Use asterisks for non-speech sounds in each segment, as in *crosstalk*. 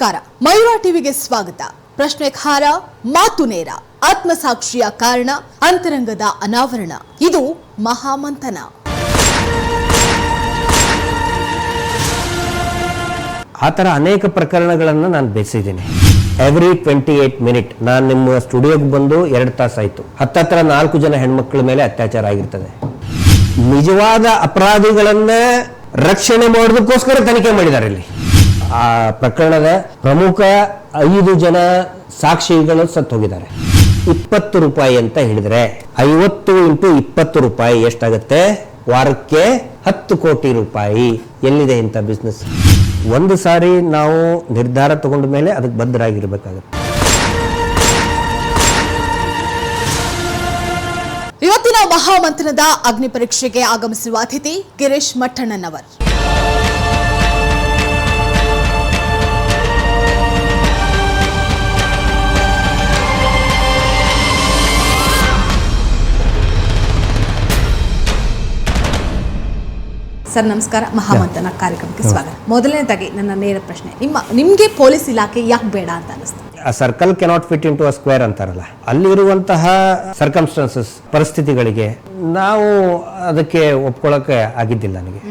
ನಮಸ್ಕಾರ. ಮಯೂರ ಟಿವಿಗೆ ಸ್ವಾಗತ. ಪ್ರಶ್ನೆ ಖಾರ, ಮಾತು ನೇರ. ಆತ್ಮಸಾಕ್ಷಿಯ ಕಾರಣ, ಅಂತರಂಗದ ಅನಾವರಣ. ಇದು ಮಹಾಮಂಥನ. ಆ ಥರ ಅನೇಕ ಪ್ರಕರಣಗಳನ್ನು ನಾನು ಬೆಳೆಸಿದ್ದೀನಿ. ಎವ್ರಿ ಟ್ವೆಂಟಿ ಏಟ್ ಮಿನಿಟ್ ನಾನು ನಿಮ್ಮ ಸ್ಟುಡಿಯೋಗೆ ಬಂದು ಎರಡು ತಾಸು ಆಯಿತು. ಹತ್ತತ್ರ ನಾಲ್ಕು ಜನ ಹೆಣ್ಮಕ್ಳ ಮೇಲೆ ಅತ್ಯಾಚಾರ ಆಗಿರ್ತದೆ. ನಿಜವಾದ ಅಪರಾಧಿಗಳನ್ನ ರಕ್ಷಣೆ ಮಾಡೋದಕ್ಕೋಸ್ಕರ ತನಿಖೆ ಮಾಡಿದ್ದಾರೆ ಇಲ್ಲಿ. ಆ ಪ್ರಕರಣದ ಪ್ರಮುಖ ಐದು ಜನ ಸಾಕ್ಷಿಗಳು ಸತ್ತು ಹೋಗಿದ್ದಾರೆ. ಇಪ್ಪತ್ತು ರೂಪಾಯಿ ಅಂತ ಹೇಳಿದ್ರೆ ಐವತ್ತು ಇಂಟು ಇಪ್ಪತ್ತು ರೂಪಾಯಿ ಎಷ್ಟಾಗುತ್ತೆ? ವಾರಕ್ಕೆ ಹತ್ತು ಕೋಟಿ ರೂಪಾಯಿ. ಎಲ್ಲಿದೆ ಇಂಥ ಬಿಸ್ನೆಸ್ ಒಂದು ಸಾರಿ ನಾವು ನಿರ್ಧಾರ ತಗೊಂಡ ಮೇಲೆ ಅದಕ್ಕೆ ಬದ್ಧರಾಗಿರ್ಬೇಕಾಗುತ್ತೆ. ಇವತ್ತಿನ ಮಹಾಮಂಥನದ ಅಗ್ನಿ ಪರೀಕ್ಷೆಗೆ ಆಗಮಿಸುವ ಅತಿಥಿ ಗಿರೀಶ್ ಮಠಣ್ಣನವರ್. ಸರ್ ನಮಸ್ಕಾರ. ಮಹಾಮಂತನ ಕಾರ್ಯಕ್ರಮಕ್ಕೆ ಸ್ವಾಗತ. ಮೊದಲನೇದಾಗಿ ನನ್ನ ನೇರ ಪ್ರಶ್ನೆ. ನಿಮ್ಮ ನಿಮಗೆ ಪೊಲೀಸ್ ಇಲಾಖೆ ಯಾಕೆ ಬೇಡ ಅಂತ ಅನಿಸ್ತು ಆ circle cannot fit into a square ಅಂತಾರಲ್ಲ. ಅಲ್ಲಿರುವಂತಹ ಸರ್ಕಮ್ಸ್ಟಾನ್ಸಸ್ ಪರಿಸ್ಥಿತಿಗಳಿಗೆ ನಾವು ಅದಕ್ಕೆ ಒಪ್ಕೊಳ್ಳೋಕೆ ಆಗಿದ್ದಿಲ್ಲ ನನಗೆ.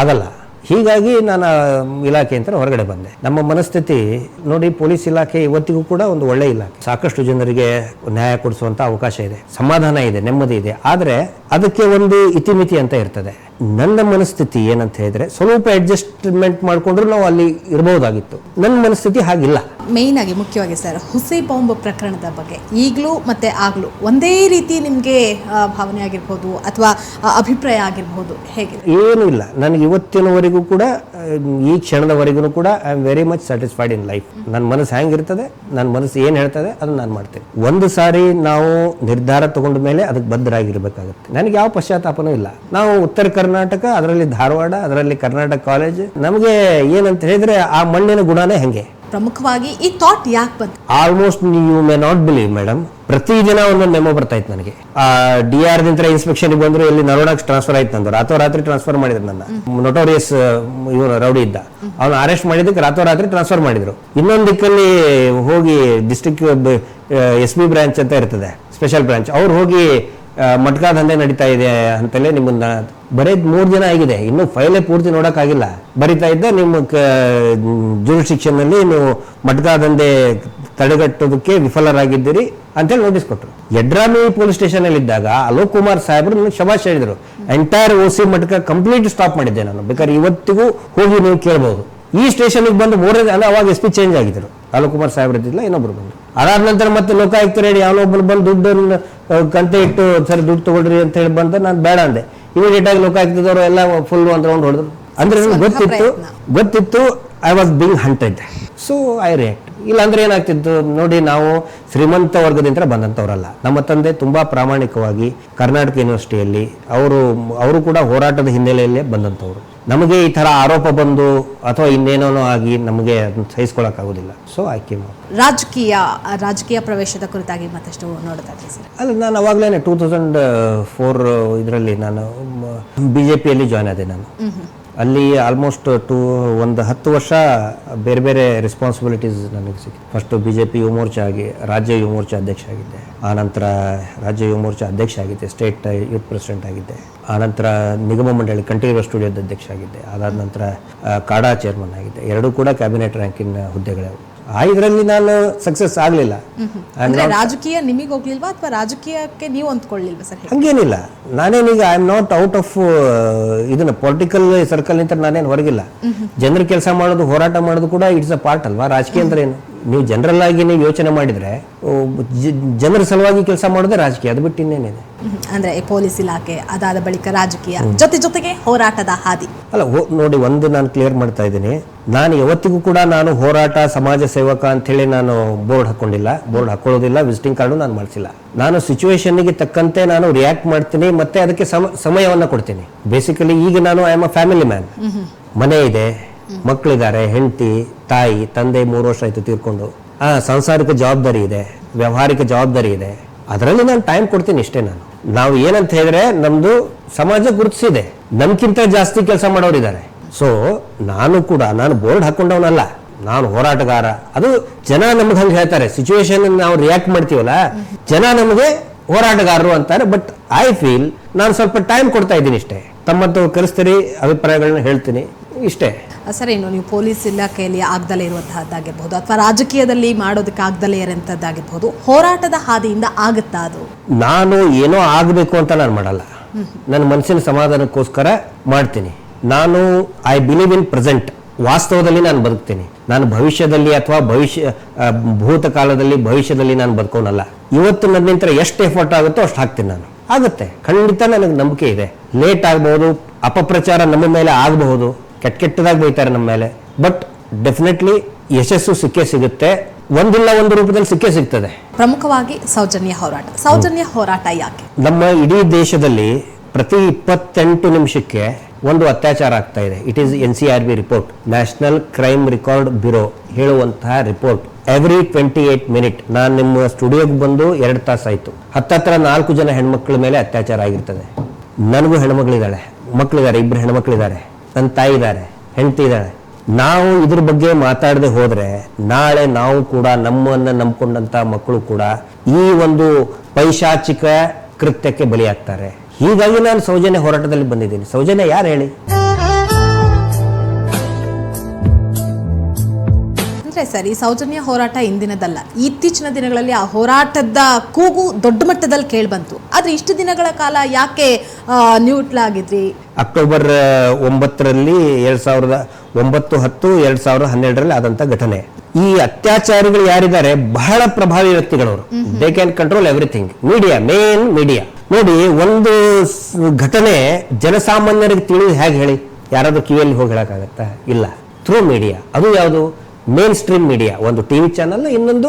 ಆಗಲ್ಲ. ಹೀಗಾಗಿ ನಾನು ಇಲಾಖೆ ಅಂತ ಹೊರಗಡೆ ಬಂದೆ. ನಮ್ಮ ಮನಸ್ಥಿತಿ ನೋಡಿ ಪೊಲೀಸ್ ಇಲಾಖೆ ಇವತ್ತಿಗೂ ಕೂಡ ಒಂದು ಒಳ್ಳೆ ಇಲಾಖೆ. ಸಾಕಷ್ಟು ಜನರಿಗೆ ನ್ಯಾಯ ಕೊಡಿಸುವಂತ ಅವಕಾಶ ಇದೆ. ಸಮಾಧಾನ ಇದೆ ನೆಮ್ಮದಿ ಇದೆ. ಆದರೆ ಅದಕ್ಕೆ ಒಂದು ಇತಿಮಿತಿ ಅಂತ ಇರ್ತದೆ. ನನ್ನ ಮನಸ್ಥಿತಿ ಏನಂತ ಹೇಳಿದ್ರೆ ಸ್ವಲ್ಪ ಅಡ್ಜಸ್ಟ್ಮೆಂಟ್ ಮಾಡಿಕೊಂಡ್ರು ನಾವು ಅಲ್ಲಿ ಇರಬಹುದಾಗಿತ್ತು. ನನ್ನ ಮನಸ್ಥಿತಿ ಹಾಗಿಲ್ಲ. ಮೇಯ್ನ್ ಆಗಿ ಮುಖ್ಯವಾಗಿ ಸರ್ ಹುಸೇ ಬಾಂಬ್ ಪ್ರಕರಣದ ಬಗ್ಗೆ. ಈಗಲೂ ಮತ್ತೆ ಆಗಲೂ ಒಂದೇ ರೀತಿ ನಿಮಗೆ ಭಾವನೆ ಆಗಿರ್ಬೋದು ಅಥವಾ ಅಭಿಪ್ರಾಯ ಆಗಿರ್ಬೋದು ಹೇಗೆ? ಏನೂ ಇಲ್ಲ. ನನಗೆ ಇವತ್ತಿನವರೆಗೂ ಕೂಡ ಈ ಕ್ಷಣದವರೆಗೂ ಕೂಡ I am very much satisfied in life ನನ್ನ ಮನಸ್ಸು ಹೆಂಗಿರ್ತದೆ ನನ್ನ ಮನಸ್ಸು ಏನು ಹೇಳ್ತದೆ ಅದನ್ನ ನಾನು ಮಾಡ್ತೇನೆ. ಒಂದು ಸಾರಿ ನಾವು ನಿರ್ಧಾರ ತಗೊಂಡ ಮೇಲೆ ಅದಕ್ಕೆ ಬದ್ಧರಾಗಿರ್ಬೇಕಾಗುತ್ತೆ. ನನಗೆ ಯಾವ ಪಶ್ಚಾತ್ತಾಪನೂ ಇಲ್ಲ. ನಾವು ಉತ್ತರ ಕರ್ನಾಟಕ ಅದರಲ್ಲಿ ಧಾರವಾಡ ಅದರಲ್ಲಿ ಕರ್ನಾಟಕ ಕಾಲೇಜ್ ನಮಗೆ ಏನಂತ ಹೇಳಿದ್ರೆ ಆ ಮಣ್ಣಿನ ಗುಣನೇ ಹೆಂಗೆ. ಪ್ರಮುಖವಾಗಿ ಈ ಥಾಟ್ ಯಾಕೆ ಬಂತು? Almost you may not believe madam ಪ್ರತಿದಿನ ಒಂದೊಂದು ಮೆಮೊ ಬರ್ತಾ ಇತ್ತು ನನಗೆ. ಆ ಡಿ ಆರ್ ದಿಂದ ಇನ್ಸ್ಪೆಕ್ಷನ್ ಬಂದ್ರು ಇಲ್ಲಿ ನರೋಡಕ್ಕೆ ಟ್ರಾನ್ಸ್ಫರ್ ಆಯ್ತು ನಂದು. ರಾತ್ರೋರಾತ್ರಿ ಟ್ರಾನ್ಸ್ಫರ್ ಮಾಡಿದ್ರು ನನ್ನ. ನೋಟೋರಿಯಸ್ ಇವನು ರೌಡಿ ಇದ್ದ. ಅವನು ಅರೆಸ್ಟ್ ಮಾಡಿದ್ದಕ್ಕೆ ರಾತ್ರೋರಾತ್ರಿ ಟ್ರಾನ್ಸ್ಫರ್ ಮಾಡಿದ್ರು. ಇನ್ನೊಂದು ದಿಕ್ಕಲ್ಲಿ ಹೋಗಿ ಡಿಸ್ಟ್ರಿಕ್ಟ್ ಎಸ್ ಬಿ ಬ್ರಾಂಚ್ ಅಂತ ಇರ್ತದೆ ಸ್ಪೆಷಲ್ ಬ್ರಾಂಚ್ ಅವ್ರು ಹೋಗಿ ಮಟ್ಕಾ ದಂಧೆ ನಡೀತಾ ಇದೆ ಅಂತಲೇ ನಿಮ್ಮನ್ನ ಬರೀ ಮೂರು ದಿನ ಆಗಿದೆ. ಇನ್ನೂ ಫೈಲೇ ಪೂರ್ತಿ ನೋಡೋಕ್ಕಾಗಿಲ್ಲ. ಬರಿತಾ ಇದ್ದ ನಿಮ್ಮ ಜುರಿಸ್ಟಿಕ್ಷನ್ನಲ್ಲಿ ನೀವು ಮಟ್ಕಾ ದಂಧೆ ತಡೆಗಟ್ಟೋದಕ್ಕೆ ವಿಫಲರಾಗಿದ್ದೀರಿ ಅಂತೇಳಿ ನೋಟಿಸ್ ಕೊಟ್ಟರು. ಯಡ್ರಾಮಿ ಪೊಲೀಸ್ ಸ್ಟೇಷನ್ ಅಲ್ಲಿ ಇದ್ದಾಗ ಅಲೋಕ್ ಕುಮಾರ್ ಸಾಹೇಬರು ನನಗೆ ಶಬಾಷ್ ಹೇಳಿದ್ರು. Entire O C matka complete stop ಮಾಡಿದ್ದೆ ನಾನು. ಬೇಕಾದ್ರೆ ಇವತ್ತಿಗೂ ಹೋಗಿ ನೀವು ಕೇಳಬಹುದು ಈ ಸ್ಟೇಷನ್ಗೆ ಬಂದು ಮೂರನೇ ಅವಾಗ ಎಸ್ ಪಿ ಚೇಂಜ್ ಆಗಿದ್ರು. ಅಲೋಕ್ ಕುಮಾರ್ ಇರ್ತಿದ್ಲ ಇದ್ದಿಲ್ಲ ಇನ್ನೊಬ್ರು ಬಂದ್ರು. ಅದಾದ ನಂತರ ಮತ್ತೆ ಲೋಕಾಯುಕ್ತ ರೇಡಿ ಯಾವನೊಬ್ಬರು ಬಂದು ದುಡ್ಡು ಆ, ಕಂತೆ ಇಟ್ಟು ಸರಿ ದುಡ್ಡು ತಗೊಳ್ರಿ ಅಂತ ಹೇಳಿ ಬಂದ ನಾನು ಬೇಡ ಅಂದೆ. ಇಮಿಡಿಯೇಟ್ ಆಗಿ ಲೋಕಾಯುಕ್ತದವರು ಎಲ್ಲ ಫುಲ್ ಒಂದು ರೌಂಡ್ ಹೊಡೆದ್ರು. ಅಂದ್ರೆ ನನಗೆ ಗೊತ್ತಿತ್ತು ಗೊತ್ತಿತ್ತು I was being hunted so I react ಇಲ್ಲಾಂದ್ರೆ ಏನಾಗ್ತಿತ್ತು ನೋಡಿ ನಾವು ಶ್ರೀಮಂತ ವರ್ಗದಿಂದ ಬಂದಂತವ್ರಲ್ಲ. ನಮ್ಮ ತಂದೆ ತುಂಬಾ ಪ್ರಾಮಾಣಿಕವಾಗಿ ಕರ್ನಾಟಕ ಯೂನಿವರ್ಸಿಟಿಯಲ್ಲಿ ಅವರು ಅವರು ಕೂಡ ಹೋರಾಟದ ಹಿನ್ನೆಲೆಯಲ್ಲೇ ಬಂದಂಥವ್ರು ನಮಗೆ ಈ ತರ ಆರೋಪ ಬಂದು ಅಥವಾ ಇನ್ನೇನೋ ಆಗಿ ನಮಗೆ ಅದನ್ನ ಸಹಿಸ್ಕೊಳಕ್ಕಾಗೋದಿಲ್ಲ. ಸೊ ಐ ಕೇಮ್ ರಾಜಕೀಯ ರಾಜಕೀಯ ಪ್ರವೇಶದ ಕುರಿತಾಗಿ ಮತ್ತಷ್ಟು ನೋಡೋದಾದ್ರೆ ಸರ್? ಅಲ್ಲ ನಾನು ಅವಾಗಲೇ ಟೂ ತೌಸಂಡ್ ಫೋರ್ ಇದರಲ್ಲಿ ನಾನು ಬಿ ಜೆ ಪಿಯಲ್ಲಿ ಜಾಯ್ನ್ ಆದೆ ನಾನು. ಅಲ್ಲಿ ಆಲ್ಮೋಸ್ಟ್ ಟು ಒಂದು ಹತ್ತು ವರ್ಷ ಬೇರೆ ಬೇರೆ ರೆಸ್ಪಾನ್ಸಿಬಿಲಿಟೀಸ್ ನನಗೆ ಸಿಕ್ಕಿತು ಫಸ್ಟು ಬಿ ಜೆ ಪಿ ಯುವ ಆಗಿ, ರಾಜ್ಯ ಯುವ ಮೋರ್ಚಾ ಅಧ್ಯಕ್ಷ ಆಗಿದ್ದೆ. ಆನಂತರ ರಾಜ್ಯ ಯುವ ಮೋರ್ಚಾ ಅಧ್ಯಕ್ಷ ಆಗಿದ್ದೆ ಸ್ಟೇಟ್ ಯೂತ್ ಪ್ರೆಸಿಡೆಂಟ್ ಆಗಿದ್ದೆ. ಆನಂತರ ನಿಗಮ ಮಂಡಳಿ ಕಂಠೀರವ ಸ್ಟುಡಿಯೋದ ಅಧ್ಯಕ್ಷ ಆಗಿದ್ದೆ. ಅದಾದ ನಂತರ ಕಾಡಾ ಚೇರ್ಮನ್ ಆಗಿದ್ದೆ. ಎರಡೂ ಕೂಡ ಕ್ಯಾಬಿನೆಟ್ ರ್ಯಾಂಕಿನ ಹುದ್ದೆಗಳೇ. ಆ ಇದರಲ್ಲಿ ನಾನು ಸಕ್ಸಸ್ ಆಗಲಿಲ್ಲ. ಅಂದ್ರೆ ರಾಜಕೀಯ ನಿಮಗೆ ಹೋಗ್ಲಿಲ್ವಾ ಅಥವಾ ರಾಜಕೀಯಕ್ಕೆ ನೀವು ಅಂದ್ಕೊಳ್ಳಿಲ್ವಾ ಸರ್ ಹಂಗೇನಿಲ್ಲ. ನಾನೇನೀಗ I am not out of ಇದನ್ನ ಪೊಲಿಟಿಕಲ್ ಸರ್ಕಲ್ ನಿಂತ ನಾನೇನು ಹೊರಗಿಲ್ಲ. ಜನರ ಕೆಲಸ ಮಾಡೋದು ಹೋರಾಟ ಮಾಡೋದು ಕೂಡ ಇಟ್ಸ್ ಅ ಪಾರ್ಟ್ ಅಲ್ವಾ? ರಾಜಕೀಯ ಅಂದ್ರೆ ಏನು? ನೀವು ಜನರಲ್ ಆಗಿ ನೀವು ಯೋಚನೆ ಮಾಡಿದ್ರೆ ಜನರ ಸಲುವಾಗಿ ಕೆಲಸ ಮಾಡೋದೇ ರಾಜಕೀಯ ಅದು ಬಿಟ್ಟು ಇನ್ನೇನಿದೆ? ಅಂದ್ರೆ ಪೊಲೀಸ್ ಇಲಾಖೆ ಅದಾದ ಬಳಿಕ ರಾಜಕೀಯ ಜೊತೆ ಜೊತೆಗೆ ಹೋರಾಟದ ಹಾದಿ. ಅಲ್ಲ ನೋಡಿ ಒಂದು ನಾನು ಕ್ಲಿಯರ್ ಮಾಡ್ತಾ ಇದ್ದೀನಿ. ನಾನು ಯಾವತ್ತಿಗೂ ಕೂಡ ನಾನು ಹೋರಾಟ ಸಮಾಜ ಸೇವಕ ಅಂತ ಹೇಳಿ ನಾನು ಬೋರ್ಡ್ ಹಾಕೊಂಡಿಲ್ಲ. ಬೋರ್ಡ್ ಹಾಕೊಳ್ಳೋದಿಲ್ಲ ವಿಸಿಟಿಂಗ್ ಕಾರ್ಡು ನಾನು ಮಾಡಿಸಿಲ್ಲ. ನಾನು ಸಿಚುವೇಶನ್ಗೆ ತಕ್ಕಂತೆ ನಾನು ರಿಯಾಕ್ಟ್ ಮಾಡ್ತೀನಿ ಮತ್ತೆ ಅದಕ್ಕೆ ಸಮ ಸಮಯವನ್ನು ಕೊಡ್ತೀನಿ. ಬೇಸಿಕಲಿ ಈಗ ನಾನು I am a family man ಮನೆ ಇದೆ ಮಕ್ಕಳಿದ್ದಾರೆ, ಹೆಂಡತಿ, ತಾಯಿ, ತಂದೆ ಮೂರು ವರ್ಷ ಆಯ್ತು ತೀರ್ಕೊಂಡು. ಆ ಸಾಂಸಾರಿಕ ಜವಾಬ್ದಾರಿ ಇದೆ, ವ್ಯವಹಾರಿಕ ಜವಾಬ್ದಾರಿ ಇದೆ. ಅದರಲ್ಲಿ ನಾನು ಟೈಮ್ ಕೊಡ್ತೀನಿ ಇಷ್ಟೇ ನಾನು. ನಾವು ಏನಂತ ಹೇಳಿದ್ರೆ ನಮ್ದು ಸಮಾಜ ಗುರುತಿಸಿದೆ. ನಮ್ಗಿಂತ ಜಾಸ್ತಿ ಕೆಲಸ ಮಾಡೋರಿದ್ದಾರೆ ಸೊ ನಾನು ಕೂಡ, ನಾನು ಬೋರ್ಡ್ ಹಾಕೊಂಡವನಲ್ಲ ನಾನು ಹೋರಾಟಗಾರ. ಅದು ಜನ ನಮ್ಗೆ ಹಂಗೆ ಹೇಳ್ತಾರೆ. ಸಿಚುವೇಶನ್ ನಾವು ರಿಯಾಕ್ಟ್ ಮಾಡ್ತೀವಲ್ಲ, ಜನ ನಮಗೆ ಹೋರಾಟಗಾರರು ಅಂತಾರೆ. ಬಟ್ ಐ ಫೀಲ್ ನಾನು ಸ್ವಲ್ಪ ಟೈಮ್ ಕೊಡ್ತಾ ಇದ್ದೀನಿ ಇಷ್ಟೇ. ತಮ್ಮಂತ ಕರೆಸ್ತೀರಿ, ಅಭಿಪ್ರಾಯಗಳನ್ನ ಹೇಳ್ತೀನಿ. ಇಷ್ಟೇ. ಸರ್ ಏನು ನೀವು ಪೊಲೀಸ್ ಇಲಾಖೆಯಲ್ಲಿ ಆಗ್ದಲೇ ಇರುವಂತಹದ್ದಾಗಿರ್ಬೋದು ಅಥವಾ ರಾಜಕೀಯದಲ್ಲಿ ಮಾಡೋದಕ್ಕೆ ಆಗ್ದಲೇ ಇರೋಂಥದ್ದಾಗಿರ್ಬೋದು ಹೋರಾಟದ ಹಾದಿಯಿಂದ ಆಗುತ್ತಾ ಅದು? ನಾನು ಏನೋ ಆಗಬೇಕು ಅಂತ ನಾನು ಮಾಡಲ್ಲ. ನನ್ನ ಮನಸ್ಸಿನ ಸಮಾಧಾನಕ್ಕೋಸ್ಕರ ಮಾಡ್ತೀನಿ. ನಾನು ಐ ಬಿಲೀವ್ ಇನ್ ಪ್ರೆಸೆಂಟ್ ವಾಸ್ತವದಲ್ಲಿ ನಾನು ಬದುಕ್ತೀನಿ. ನಾನು ಭವಿಷ್ಯದಲ್ಲಿ ಅಥವಾ ಭವಿಷ್ಯ ಭೂತಕಾಲದಲ್ಲಿ ಭವಿಷ್ಯದಲ್ಲಿ ನಾನು ಬದುಕೋನಲ್ಲ. ಇವತ್ತು ನನ್ನ ನಂತರ ಎಷ್ಟು ಎಫರ್ಟ್ ಆಗುತ್ತೋ ಅಷ್ಟು ಹಾಕ್ತೀನಿ ನಾನು. ಆಗುತ್ತೆ. ಖಂಡಿತ ನನಗೆ ನಂಬಿಕೆ ಇದೆ. ಲೇಟ್ ಆಗ್ಬಹುದು ಅಪಪ್ರಚಾರ ನಮ್ಮ ಮೇಲೆ ಆಗಬಹುದು. ಕೆಟ್ಟ ಕೆಟ್ಟದಾಗಿ ಬೈತಾರೆ ನಮ್ಮ ಮೇಲೆ. ಬಟ್ ಡೆಫಿನೆಟ್ಲಿ ಯಶಸ್ಸು ಸಿಕ್ಕೇ ಸಿಗುತ್ತೆ. ಒಂದಿಲ್ಲ ಒಂದು ರೂಪದಲ್ಲಿ ಸಿಕ್ಕೇ ಸಿಗ್ತದೆ. ಪ್ರಮುಖವಾಗಿ ಸೌಜನ್ಯ ಹೋರಾಟ. ಸೌಜನ್ಯ ಹೋರಾಟ ಯಾಕೆ? ನಮ್ಮ ಇಡೀ ದೇಶದಲ್ಲಿ ಪ್ರತಿ ಇಪ್ಪತ್ತೆಂಟು ನಿಮಿಷಕ್ಕೆ ಒಂದು ಅತ್ಯಾಚಾರ ಆಗ್ತಾ ಇದೆ. It is N C R B report national crime record bureau ಹೇಳುವಂತಹ report every twenty eight minute ನಾನು ನಿಮ್ಮ ಸ್ಟುಡಿಯೋಗೆ ಬಂದು ಎರಡು ತಾಸು ಆಯಿತು. ಹತ್ತತ್ರ ನಾಲ್ಕು ಜನ ಹೆಣ್ಮಕ್ಳ ಮೇಲೆ ಅತ್ಯಾಚಾರ ಆಗಿರ್ತದೆ. ನನಗೂ ಹೆಣ್ಮಕ್ಳಿದ್ದಾಳೆ ಮಕ್ಕಳಿದ್ದಾರೆ ಇಬ್ಬರು ಹೆಣ್ಮಕ್ಳಿದ್ದಾರೆ. ನನ್ನ ತಾಯಿ ಇದ್ದಾರೆ, ಹೆಂಡತಿ ಇದ್ದಾಳೆ ನಾವು ಇದ್ರ ಬಗ್ಗೆ ಮಾತಾಡದೆ ಹೋದ್ರೆ ನಾಳೆ ನಾವು ಕೂಡ ನಮ್ಮನ್ನ ನಂಬ್ಕೊಂಡಂತ ಮಕ್ಕಳು ಕೂಡ ಈ ಒಂದು ಪೈಶಾಚಿಕ ಕೃತ್ಯಕ್ಕೆ ಬಲಿಯಾಗ್ತಾರೆ. ಹೀಗಾಗಿ ನಾನು ಸೌಜನ್ಯ ಹೋರಾಟದಲ್ಲಿ ಬಂದಿದ್ದೀನಿ. ಸೌಜನ್ಯ ಯಾರು ಹೇಳಿ? ಸರಿ ಸೌಜನ್ಯ ಹೋರಾಟ ಇಂದಿನದಲ್ಲ. ಇತ್ತೀಚಿನ ದಿನಗಳಲ್ಲಿ ಆ ಹೋರಾಟದ ಕೂಗು ದೊಡ್ಡ ಮಟ್ಟದಲ್ಲಿ ಕೇಳ್ಬಂತು ಆದ್ರೆ ಇಷ್ಟು ದಿನಗಳ ಕಾಲ ಯಾಕೆ ನ್ಯೂಟ್ಲಾಗಿದ್ರಿ ಅಕ್ಟೋಬರ್ ಒಂಬತ್ತರಲ್ಲಿ ಎರಡ್ ಸಾವಿರದ ಒಂಬತ್ತು ಹತ್ತು ಎರಡ್ ಸಾವಿರದ ಹನ್ನೆರಡರಲ್ಲಿ ಆದಂತ ಘಟನೆ. ಈ ಅತ್ಯಾಚಾರಿಗಳು ಯಾರಿದ್ದಾರೆ? ಬಹಳ ಪ್ರಭಾವಿ ವ್ಯಕ್ತಿಗಳವರು. They can control everything media main media ನೋಡಿ ಒಂದು ಘಟನೆ ಜನಸಾಮಾನ್ಯರಿಗೆ ತಿಳಿದು ಹೇಗೆ ಹೇಳಿ? ಯಾರಾದ್ರೂ ಕಿವಿಯಲ್ಲಿ ಹೋಗಿ ಹೇಳಕ್ಕಾಗತ್ತಾ? ಇಲ್ಲ. ಥ್ರೂ ಮೀಡಿಯಾ ಅದು ಯಾವುದು? ಮೇನ್ ಸ್ಟ್ರೀಮ್ ಮೀಡಿಯಾ, ಒಂದು ಟಿವಿ ಚಾನಲ್, ಇನ್ನೊಂದು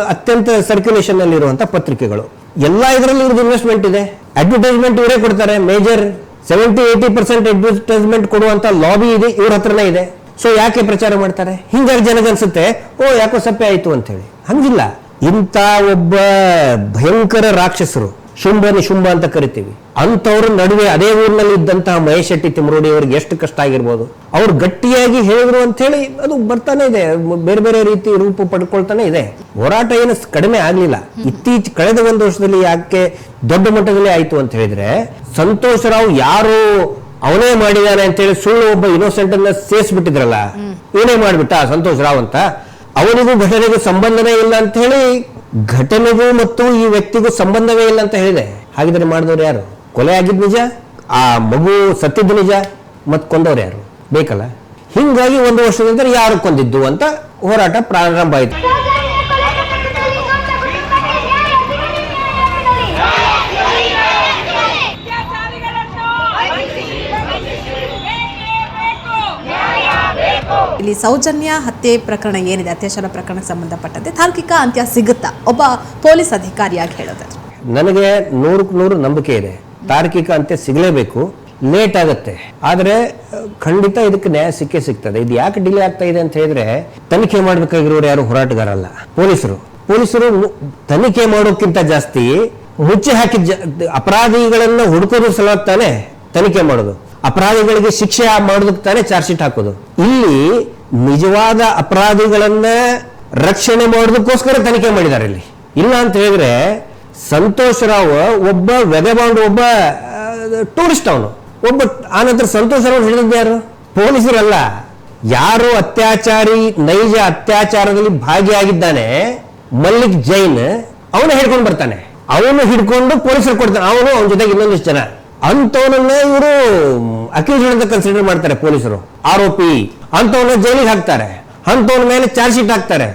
ಅತ್ಯಂತ ಸರ್ಕ್ಯುಲೇಷನ್ ಅಲ್ಲಿ ಇರುವಂತಹ ಪತ್ರಿಕೆಗಳು. ಎಲ್ಲ ಇದರಲ್ಲಿ ಇವ್ರದ್ದು ಇನ್ವೆಸ್ಟ್ಮೆಂಟ್ ಇದೆ. ಅಡ್ವರ್ಟೈಸ್ಮೆಂಟ್ ಇವರೇ ಕೊಡ್ತಾರೆ. Major seventy eighty percent advertisement ಕೊಡುವಂತ ಲಾಬಿ ಇದೆ, ಇವ್ರ ಹತ್ರನೇ ಇದೆ. ಸೊ ಯಾಕೆ ಪ್ರಚಾರ ಮಾಡ್ತಾರೆ? ಹಿಂಗಾಗಿ ಜನಗನ್ಸುತ್ತೆ, ಓ, ಯಾಕೋ ಸಪ್ಪೆ ಆಯ್ತು ಅಂತ ಹೇಳಿ ಹಂಗಿಲ್ಲ. ಇಂಥ ಒಬ್ಬ ಭಯಂಕರ ರಾಕ್ಷಸರು ಶುಂಭ ನಿಶುಂಭ ಅಂತ ಕರಿತೀವಿ. ಅಂಥವ್ರ ನಡುವೆ ಅದೇ ಊರಿನಲ್ಲಿ ಇದ್ದಂತಹ ಮಹೇಶ್ ಶೆಟ್ಟಿ ತಿಮ್ರೋಡಿ ಅವ್ರಿಗೆ ಎಷ್ಟು ಕಷ್ಟ ಆಗಿರ್ಬೋದು. ಅವ್ರು ಗಟ್ಟಿಯಾಗಿ ಹೇಳಿದ್ರು ಅಂತ ಹೇಳಿ ಅದು ಬರ್ತಾನೆ ಇದೆ. ಬೇರೆ ಬೇರೆ ರೀತಿ ರೂಪ ಪಡ್ಕೊಳ್ತಾನೆ ಇದೆ. ಹೋರಾಟ ಏನು ಕಡಿಮೆ ಆಗ್ಲಿಲ್ಲ. ಇತ್ತೀಚೆ ಕಳೆದ ಒಂದು ವರ್ಷದಲ್ಲಿ ಯಾಕೆ ದೊಡ್ಡ ಮಟ್ಟದಲ್ಲಿ ಆಯ್ತು ಅಂತ ಹೇಳಿದ್ರೆ ಸಂತೋಷ್ ರಾವ್ ಯಾರು ಅವನೇ ಮಾಡಿದಾನೆ ಅಂತ ಹೇಳಿ ಸುಳ್ಳು ಒಬ್ಬ ಇನ್ನೋಸೆಂಟ್ ಅನ್ನ ಸೇರಿಸ್ಬಿಟ್ಟಿದ್ರಲ್ಲ ಇವನೇ ಮಾಡ್ಬಿಟ್ಟ ಸಂತೋಷ್ ರಾವ್ ಅಂತ. ಅವನಿಗೂ ಘಟನೆಗೂ ಸಂಬಂಧನೇ ಇಲ್ಲ ಅಂತ ಹೇಳಿ ಘಟನೆಗೂ ಮತ್ತು ಈ ವ್ಯಕ್ತಿಗೂ ಸಂಬಂಧವೇ ಇಲ್ಲ ಅಂತ ಹೇಳಿದೆ. ಹಾಗಿದ್ರೆ ಮಾಡಿದವ್ರು ಯಾರು? ಕೊಲೆ ಆಗಿದ್ ನಿಜ? ಆ ಮಗು ಸತ್ತಿದ್ದು ನಿಜ? ಮತ್ತು ಕೊಂದವ್ರು ಯಾರು? ಬೇಕಲ್ಲ? ಹಿಂಗಾಗಿ ಒಂದು ವರ್ಷದ ನಂತರ ಯಾರು ಕೊಂದಿದ್ದು ಅಂತ ಹೋರಾಟ ಪ್ರಾರಂಭ ಆಯ್ತು. ಇಲ್ಲಿ ಸೌಜನ್ಯ ಹತ್ಯೆ ಪ್ರಕರಣ ಏನಿದೆ, ಅತ್ಯಾಚಾರ ಪ್ರಕರಣ ಸಂಬಂಧಪಟ್ಟಂತೆ ತಾರ್ಕಿಕ ಅಂತ್ಯ ಸಿಗುತ್ತಾ? ಒಬ್ಬ ಪೊಲೀಸ್ ಅಧಿಕಾರಿಯಾಗಿ ಹೇಳೋದಾದ್ರೆ ನನಗೆ ನೂರಕ್ಕೆ ನೂರು ನಂಬಿಕೆ ಇದೆ. ತಾರ್ಕಿಕ ಅಂತ್ಯ ಸಿಗಲೇಬೇಕು, ಲೇಟ್ ಆಗುತ್ತೆ. ಆದರೆ, ಖಂಡಿತ ಇದಕ್ಕೆ ನ್ಯಾಯ ಸಿಕ್ಕೇ ಸಿಗ್ತದೆ. ಇದು ಯಾಕೆ ಡಿಲೇ ಆಗ್ತಾ ಇದೆ ಅಂತ ಹೇಳಿದ್ರೆ, ತನಿಖೆ ಮಾಡಬೇಕಾಗಿರೋರು ಯಾರು? ಹೋರಾಟಗಾರಲ್ಲ ಪೊಲೀಸರು. ಪೊಲೀಸರು ತನಿಖೆ ಮಾಡೋಕ್ಕಿಂತ ಜಾಸ್ತಿ ಮುಚ್ಚಿ ಹಾಕಿದ ಅಪರಾಧಿಗಳನ್ನ ಹುಡುಕೋದ್ರ ಸಲುವಾಗಿ ತಾನೇ ತನಿಖೆ ಮಾಡೋದು. ಅಪರಾಧಿಗಳಿಗೆ ಶಿಕ್ಷೆ ಮಾಡೋದಕ್ಕೆ ತಾನೇ ಚಾರ್ಜ್ ಶೀಟ್ ಹಾಕೋದು. ಇಲ್ಲಿ ನಿಜವಾದ ಅಪರಾಧಿಗಳನ್ನ ರಕ್ಷಣೆ ಮಾಡೋದಕ್ಕೋಸ್ಕರ ತನಿಖೆ ಮಾಡಿದ್ದಾರೆ ಇಲ್ಲಿ. ಇಲ್ಲ ಅಂತ ಹೇಳಿದ್ರೆ ಸಂತೋಷ್ ರಾವ್ ಒಬ್ಬ ವೆದಬಾಂಡ್ ಒಬ್ಬ ಟೂರಿಸ್ಟ್ ಅವನು. ಒಬ್ಬ ಆನಂತರ ಸಂತೋಷ್ ರಾವ್ ಹೇಳಿದ್ದು ಯಾರು? ಪೊಲೀಸರಲ್ಲ. ಯಾರು ಅತ್ಯಾಚಾರಿ, ನೈಜ ಅತ್ಯಾಚಾರದಲ್ಲಿ ಭಾಗಿಯಾಗಿದ್ದಾನೆ, ಮಲ್ಲಿಕ್ ಜೈನ್, ಅವನು ಹಿಡ್ಕೊಂಡು ಬರ್ತಾನೆ. ಅವನು ಹಿಡ್ಕೊಂಡು ಪೊಲೀಸರು ಕೊಡ್ತಾನೆ ಅವನು, ಅವನ ಜೊತೆಗೆ ಇನ್ನೊಂದಿಷ್ಟು ಜನ. ಅಂತವನನ್ನ ಇವರು ಅಕ್ಯೂಸ್ ಅಂತ ಕನ್ಸಿಡರ್ ಮಾಡ್ತಾರೆ ಪೊಲೀಸರು. ಆರೋಪಿ ಅಂತವನ್ನ ಜೈಲಿಗೆ ಹಾಕ್ತಾರೆ. ಅಂತವನ ಮೇಲೆ ಚಾರ್ಜ್ ಶೀಟ್ ಹಾಕ್ತಾರೆ.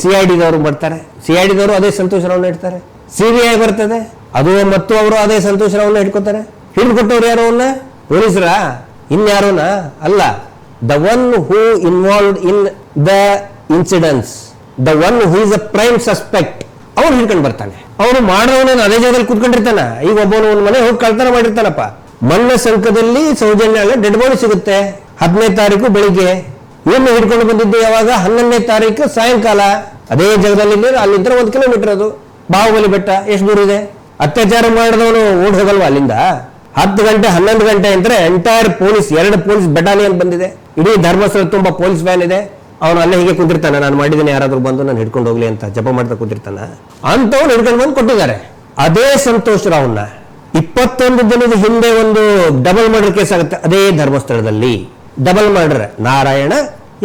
ಸಿ ಐ ಡಿದವರು ಬರ್ತಾರೆ ಸಿ ಐ ಡಿದವರು ಅದೇ ಸಂತೋಷ ರಾವ್ನ ಇಡ್ತಾರೆ. ಸಿ ಬಿ ಐ ಬರ್ತದೆ. ಅದು ಮತ್ತು ಅವರು ಅದೇ ಸಂತೋಷ್ ರಾವ್ನ ಹಿಡ್ಕೊತಾರೆ ಹಿಡ್ಕೊಟ್ಟವ್ರು ಯಾರು ಅವನ್ನ ಪೊಲೀಸರ? ಇನ್ಯಾರೋನ? ಅಲ್ಲ. The one who involved in the incidence the one who is a prime suspect ಅವ್ರು ಹಿಡ್ಕೊಂಡು ಬರ್ತಾನೆ. ಅವನು ಮಾಡೋನು ಅದೇ ಜಾಗದಲ್ಲಿ ಕುತ್ಕೊಂಡಿರ್ತಾನ. ಈಗ ಒಬ್ಬನು ಒಂದು ಮನೆ ಹೋಗಿ ಕಳ್ತನ ಮಾಡಿರ್ತಾನಪ್ಪ. ಮಣ್ಣ ಸಂಕದಲ್ಲಿ ಸೌಜನ್ಯ ಡೆಡ್ ಬಾಡಿ ಸಿಗುತ್ತೆ. ಹದಿನೈದು ತಾರೀಕು ಬೆಳಿಗ್ಗೆ. ಏನು ಹಿಡ್ಕೊಂಡು ಬಂದಿದ್ದು ಯಾವಾಗ? ಹನ್ನೊಂದನೇ ತಾರೀಕು ಸಾಯಂಕಾಲ. ಅದೇ ಜಾಗದಲ್ಲಿ ಅಲ್ಲಿಂದ ಒಂದು ಕಿಲೋಮೀಟರ್ ಅದು. ಬಾಹುಬಲಿ ಬೆಟ್ಟ, ಎಷ್ಟು ದೂರ ಇದೆ? ಅತ್ಯಾಚಾರ ಮಾಡಿದವನು ಓಡ್ ಹೋಗಲ್ವಾ ಅಲ್ಲಿಂದ? ಹತ್ತು ಗಂಟೆ, ಹನ್ನೊಂದು ಗಂಟೆ ಅಂದ್ರೆ ಎಂಟೈರ್ ಪೊಲೀಸ್, ಎರಡು ಪೊಲೀಸ್ ಬೆಟಾಲಿಯನ್ ಬಂದಿದೆ. ಇಡೀ ಧರ್ಮಸ್ಥಳ ತುಂಬಾ ಪೊಲೀಸ್ ವ್ಯಾನ್ ಇದೆ. ಅವನು ಅಲ್ಲೇ ಹೀಗೆ ಕುಂತಿರ್ತಾನೆ, ನಾನು ಮಾಡಿದ್ದೀನಿ ಯಾರಾದರೂ ಬಂದು ನಾನು ಹಿಡ್ಕೊಂಡು ಹೋಗ್ಲಿ ಅಂತ ಜಪ ಮಾಡ್ತಾ ಕೂತಿರ್ತಾನೆ. ಅಂಥವ್ನು ಹಿಡ್ಕೊಂಡು ಬಂದು ಕೊಟ್ಟಿದ್ದಾರೆ. ಅದೇ ಸಂತೋಷ್ ರಾವ್ನ. ಇಪ್ಪತ್ತೊಂದು ದಿನದ ಹಿಂದೆ ಒಂದು ಡಬಲ್ ಮರ್ಡರ್ ಕೇಸ್ ಆಗುತ್ತೆ, ಅದೇ ಧರ್ಮಸ್ಥಳದಲ್ಲಿ. Double murder Narayana,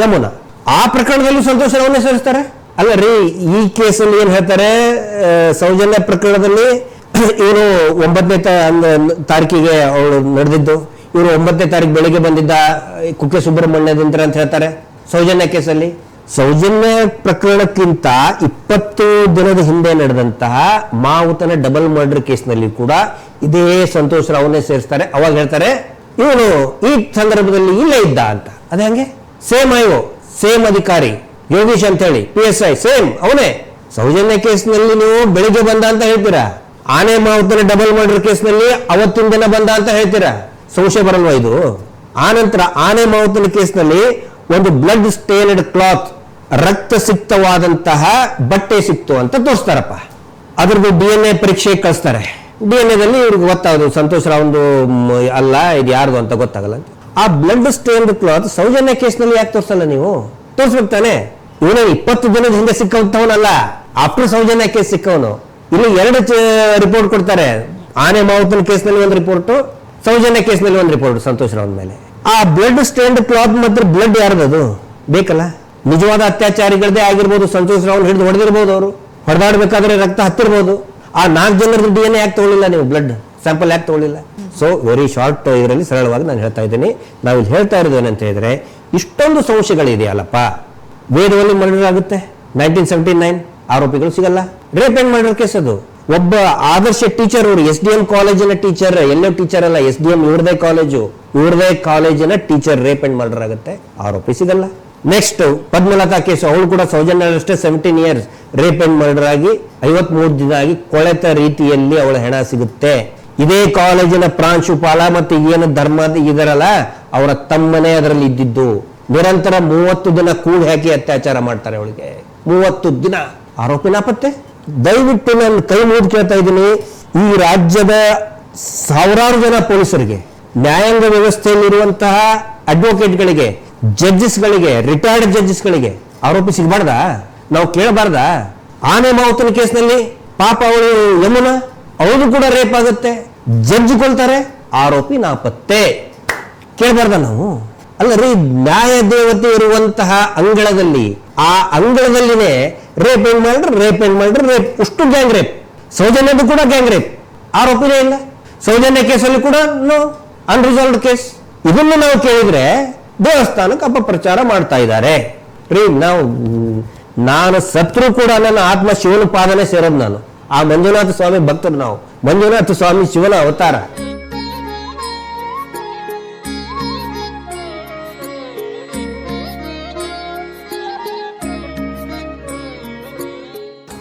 Yamuna. ಆ ಪ್ರಕರಣದಲ್ಲೂ ಸಂತೋಷ ರಾವ್ನ ಸೇರಿಸ್ತಾರೆ ಅಲ್ಲ ರೀ, ಈ ಕೇಸಲ್ಲಿ ಏನ್ ಹೇಳ್ತಾರೆ ಸೌಜನ್ಯ ಪ್ರಕರಣದಲ್ಲಿ *clears throat* ಇವರು ಒಂಬತ್ತನೇ ತಾರೀಕಿಗೆ ಅವಳು ನಡೆದಿದ್ದು. ಇವರು ಒಂಬತ್ತನೇ ತಾರೀಕು ಬೆಳಿಗ್ಗೆ ಬಂದಿದ್ದ ಕುಕ್ಕೆ ಸುಬ್ರಹ್ಮಣ್ಯದಂತ್ರ ಅಂತ ಹೇಳ್ತಾರೆ. ಸೌಜನ್ಯ ಕೇಸಲ್ಲಿ? ಸೌಜನ್ಯ ಪ್ರಕರಣಕ್ಕಿಂತ ಇಪ್ಪತ್ತು ದಿನದ ಹಿಂದೆ ನಡೆದಂತಹ ಮಾವುತನ ಡಬಲ್ ಮರ್ಡರ್ ಕೇಸ್ನಲ್ಲಿ ಕೂಡ ಇದೇ ಸಂತೋಷ್ ರಾವ್ನೇ ಸೇರಿಸ್ತಾರೆ. ಅವಾಗ ಹೇಳ್ತಾರೆ, ಇವನು ಈ ಸಂದರ್ಭದಲ್ಲಿ ಇಲ್ಲೇ ಇದ್ದ ಅಂತ. ಅದೇ ಹಂಗೆ? ಸೇಮ್ ಐ ಸೇಮ್ ಅಧಿಕಾರಿ, ಯೋಗೀಶ್ ಅಂತ ಹೇಳಿ ಪಿ ಎಸ್ ಐ, ಸೇಮ್, ಅವನೇ. ಸೌಜನ್ಯ ಕೇಸ್ನಲ್ಲಿ ನೀವು ಬೆಳಿಗ್ಗೆ ಬಂದ ಅಂತ ಹೇಳ್ತೀರಾ? ಆನೆ ಮಾವುತನ ಡಬಲ್ ಮರ್ಡರ್ ಕೇಸ್ನಲ್ಲಿ ಅವತ್ತಿನ ದಿನ ಬಂದ ಅಂತ ಹೇಳ್ತೀರಾ? ಸಂಶಯ ಬರಲ್ವಾ ಇದು? ಆನಂತರ ಆನೆ ಮಾವುತನ ಕೇಸ್ನಲ್ಲಿ ಒಂದು ಬ್ಲಡ್ ಸ್ಟೇನ್ಡ್ ಕ್ಲಾತ್ ರಕ್ತ ಸಿಕ್ತವಾದಂತಹ ಬಟ್ಟೆ ಸಿಕ್ತು ಅಂತ ತೋರಿಸ್ತಾರಪ್ಪ. ಅದ್ರದ್ದು ಡಿ ಎನ್ ಎ ಪರೀಕ್ಷೆ ಕಳಿಸ್ತಾರೆ. ಡಿ ಎನ್ ಎದಲ್ಲಿ ಇವ್ರಿಗೆ ಗೊತ್ತಾಗೋದು, ಸಂತೋಷ್ ಒಂದು ಅಲ್ಲ, ಇದು ಯಾರ್ದು ಅಂತ ಗೊತ್ತಾಗಲ್ಲ ಅಂತ. ಆ ಬ್ಲಡ್ ಸ್ಟೇನ್ಡ್ ಕ್ಲಾತ್ ಸೌಜನ್ಯ ಕೇಸ್ನಲ್ಲಿ ಯಾಕೆ ತೋರಿಸಲ್ಲ ನೀವು? ತೋರಿಸ್ಬೇಕು ತಾನೆ. ಇವನು ಇಪ್ಪತ್ತು ದಿನದ ಹಿಂದೆ ಸಿಕ್ಕಂತವನಲ್ಲ ಆಫ್ಟರ್ ಸೌಜನ್ಯ ಕೇಸ್ ಸಿಕ್ಕವನು. ಇಲ್ಲಿ ಎರಡು ರಿಪೋರ್ಟ್ ಕೊಡ್ತಾರೆ. ಆನೆ ಮಾವುತನ ಕೇಸ್ನಲ್ಲಿ ಒಂದು ರಿಪೋರ್ಟ್ ಸೌಜನ್ಯ ಕೇಸ್ನಲ್ಲಿ ಒಂದು ರಿಪೋರ್ಟ್ ಸಂತೋಷ್ ರಾವ್ ಮೇಲೆ. ಆ ಬ್ಲಡ್ ಸ್ಟೇನ್ಡ್ ಕ್ಲಾತ್ ಮತ್ತೆ ಬ್ಲಡ್ ಯಾರ್ದದು? ಬೇಕಲ್ಲ? ನಿಜವಾದ ಅತ್ಯಾಚಾರಿಗಳದೇ ಆಗಿರ್ಬೋದು ಸಂತೋಷ್ ರಾವ್ ಹಿಡಿದು ಹೊಡೆದಿರ್ಬೋದು ಅವರು. ಹೊಡೆದಾಡಬೇಕಾದ್ರೆ ರಕ್ತ ಹತ್ತಿರ್ಬೋದು. ಆ ನಾಲ್ಕು ಜನರ ಡಿ ಎನ್ ಯಾಕೆ ತಗೊಳ್ಳಿಲ್ಲ ನೀವು ಬ್ಲಡ್ ಸ್ಯಾಂಪಲ್ ಯಾಕೆ ತಗೊಳ್ಳಿಲ್ಲ? ಸೊ ವೆರಿ ಶಾರ್ಟ್ ಇದರಲ್ಲಿ ಸರಳವಾಗಿ ನಾನು ಹೇಳ್ತಾ ಇದ್ದೀನಿ. ನಾವು ಇಲ್ಲಿ ಹೇಳ್ತಾ ಇರೋದು ಏನಂತ ಹೇಳಿದ್ರೆ, ಇಷ್ಟೊಂದು ಸಂಶಯಗಳಿದೆಯಲ್ಲಪ್ಪ. ವೇದದಲ್ಲಿ ಮರ್ಡರ್ ಆಗುತ್ತೆ. ನೈನ್ಟೀನ್ ಸೆವೆಂಟಿ ನೈನ್ ಆರೋಪಿಗಳು ಸಿಗಲ್ಲ. ರೇಪ್ ಅಂಡ್ ಮರ್ಡರ್ ಕೇಸ್ ಅದು. ಒಬ್ಬ ಆದರ್ಶ ಟೀಚರ್ ಅವರು ಎಸ್ ಡಿ ಎಂ ಕಾಲೇಜಿನ ಟೀಚರ್ ಎಲ್ಲೋ ಟೀಚರ್ ಅಲ್ಲ ಎಸ್ ಡಿ ಎಂ ಇವ್ರದೇ ಕಾಲೇಜು ಇವ್ರದೇ ಕಾಲೇಜಿನ ಟೀಚರ್ ರೇಪ್ ಅಂಡ್ ಮರ್ಡರ್ ಆಗುತ್ತೆ. ಆರೋಪಿಸಿದಲ್ಲ. ನೆಕ್ಸ್ಟ್ ಪದ್ಮಲತಾ ಕೇಸು, ಅವಳು ಕೂಡ ಸೌಜನ್ಯ ಅಷ್ಟೇ seventeen years rape and murder ಆಗಿ, ಐವತ್ಮೂರು ದಿನ ಆಗಿ ಕೊಳೆತ ರೀತಿಯಲ್ಲಿ ಅವಳ ಹೆಣ ಸಿಗುತ್ತೆ. ಇದೇ ಕಾಲೇಜಿನ ಪ್ರಾಂಶುಪಾಲ ಮತ್ತು ಏನು ಧರ್ಮ ಇದರಲ್ಲ, ಅವರ ತಮ್ಮನೇ ಅದರಲ್ಲಿ ಇದ್ದಿದ್ದು. ನಿರಂತರ ಮೂವತ್ತು ದಿನ ಕೂಡಿ ಹಾಕಿ ಅತ್ಯಾಚಾರ ಮಾಡ್ತಾರೆ ಅವಳಿಗೆ. ಮೂವತ್ತು ದಿನ. ಆರೋಪಿ ನಾಪತ್ತೆ ದಯವಿಟ್ಟು ನಾನು ಕೈ ಮುಗಿದು ಕೇಳ್ತಾ ಇದ್ದೀನಿ. ಈ ರಾಜ್ಯದ ಸಾವಿರಾರು ಜನ ಪೊಲೀಸರಿಗೆ ನ್ಯಾಯಾಂಗ ವ್ಯವಸ್ಥೆಯಲ್ಲಿರುವಂತಹ ಅಡ್ವೊಕೇಟ್ಗಳಿಗೆ ಜಡ್ಜಸ್ಗಳಿಗೆ ರಿಟೈರ್ಡ್ ಜಡ್ಜಸ್ಗಳಿಗೆ ಆರೋಪಿ ಸಿಗಬಾರ್ದ? ನಾವು ಕೇಳಬಾರ್ದ? ಆನೆ ಮಾವುತನ ಕೇಸ್ನಲ್ಲಿ ಪಾಪ ಅವಳು ಯಮುನ, ಅವಳು ಕೂಡ ರೇಪ್ ಆಗುತ್ತೆ. ಜಡ್ಜ್ ಕೊಳ್ತಾರೆ ಆರೋಪಿ ನಾಪತ್ತೆ. ಕೇಳಬಾರ್ದ ನಾವು? ಅಲ್ಲ ರೀ, ನ್ಯಾಯ ದೇವತೆ ಇರುವಂತಹ ಅಂಗಳದಲ್ಲಿ, ಆ ಅಂಗಳದಲ್ಲಿನೇ ರೇಪ್ ಏನ್ ಮಾಡ್ರಿ? ರೇಪ್ ಏನ್ ಮಾಡ್ರಿ? ರೇಪ್ ಅಷ್ಟು ಗ್ಯಾಂಗ್ ರೇಪ್ ಸೌಜನ್ಯದ ಕೂಡ ಗ್ಯಾಂಗ್ ರೇಪ್ ಆರೋಪಿನೇ ಇಲ್ಲ. ಸೌಜನ್ಯ ಕೇಸಲ್ಲಿ ಕೂಡ ನೋ ಅನ್ರಿಸಾಲ್ವ್ಡ್ ಕೇಸ್ ಇದನ್ನು ನಾವು ಕೇಳಿದ್ರೆ ದೇವಸ್ಥಾನಕ್ಕೆ ಅಪಪ್ರಚಾರ ಮಾಡ್ತಾ ಇದ್ದಾರೆ. ರೀ, ನಾವು, ನಾನು ಸತ್ರು ಕೂಡ ನನ್ನ ಆತ್ಮ ಶಿವನ ಪಾದನೆ ಸೇರೋದು ನಾನು. ಆ ಮಂಜುನಾಥ ಸ್ವಾಮಿ ಭಕ್ತರು ನಾವು. ಮಂಜುನಾಥ ಸ್ವಾಮಿ ಶಿವನ ಅವತಾರ.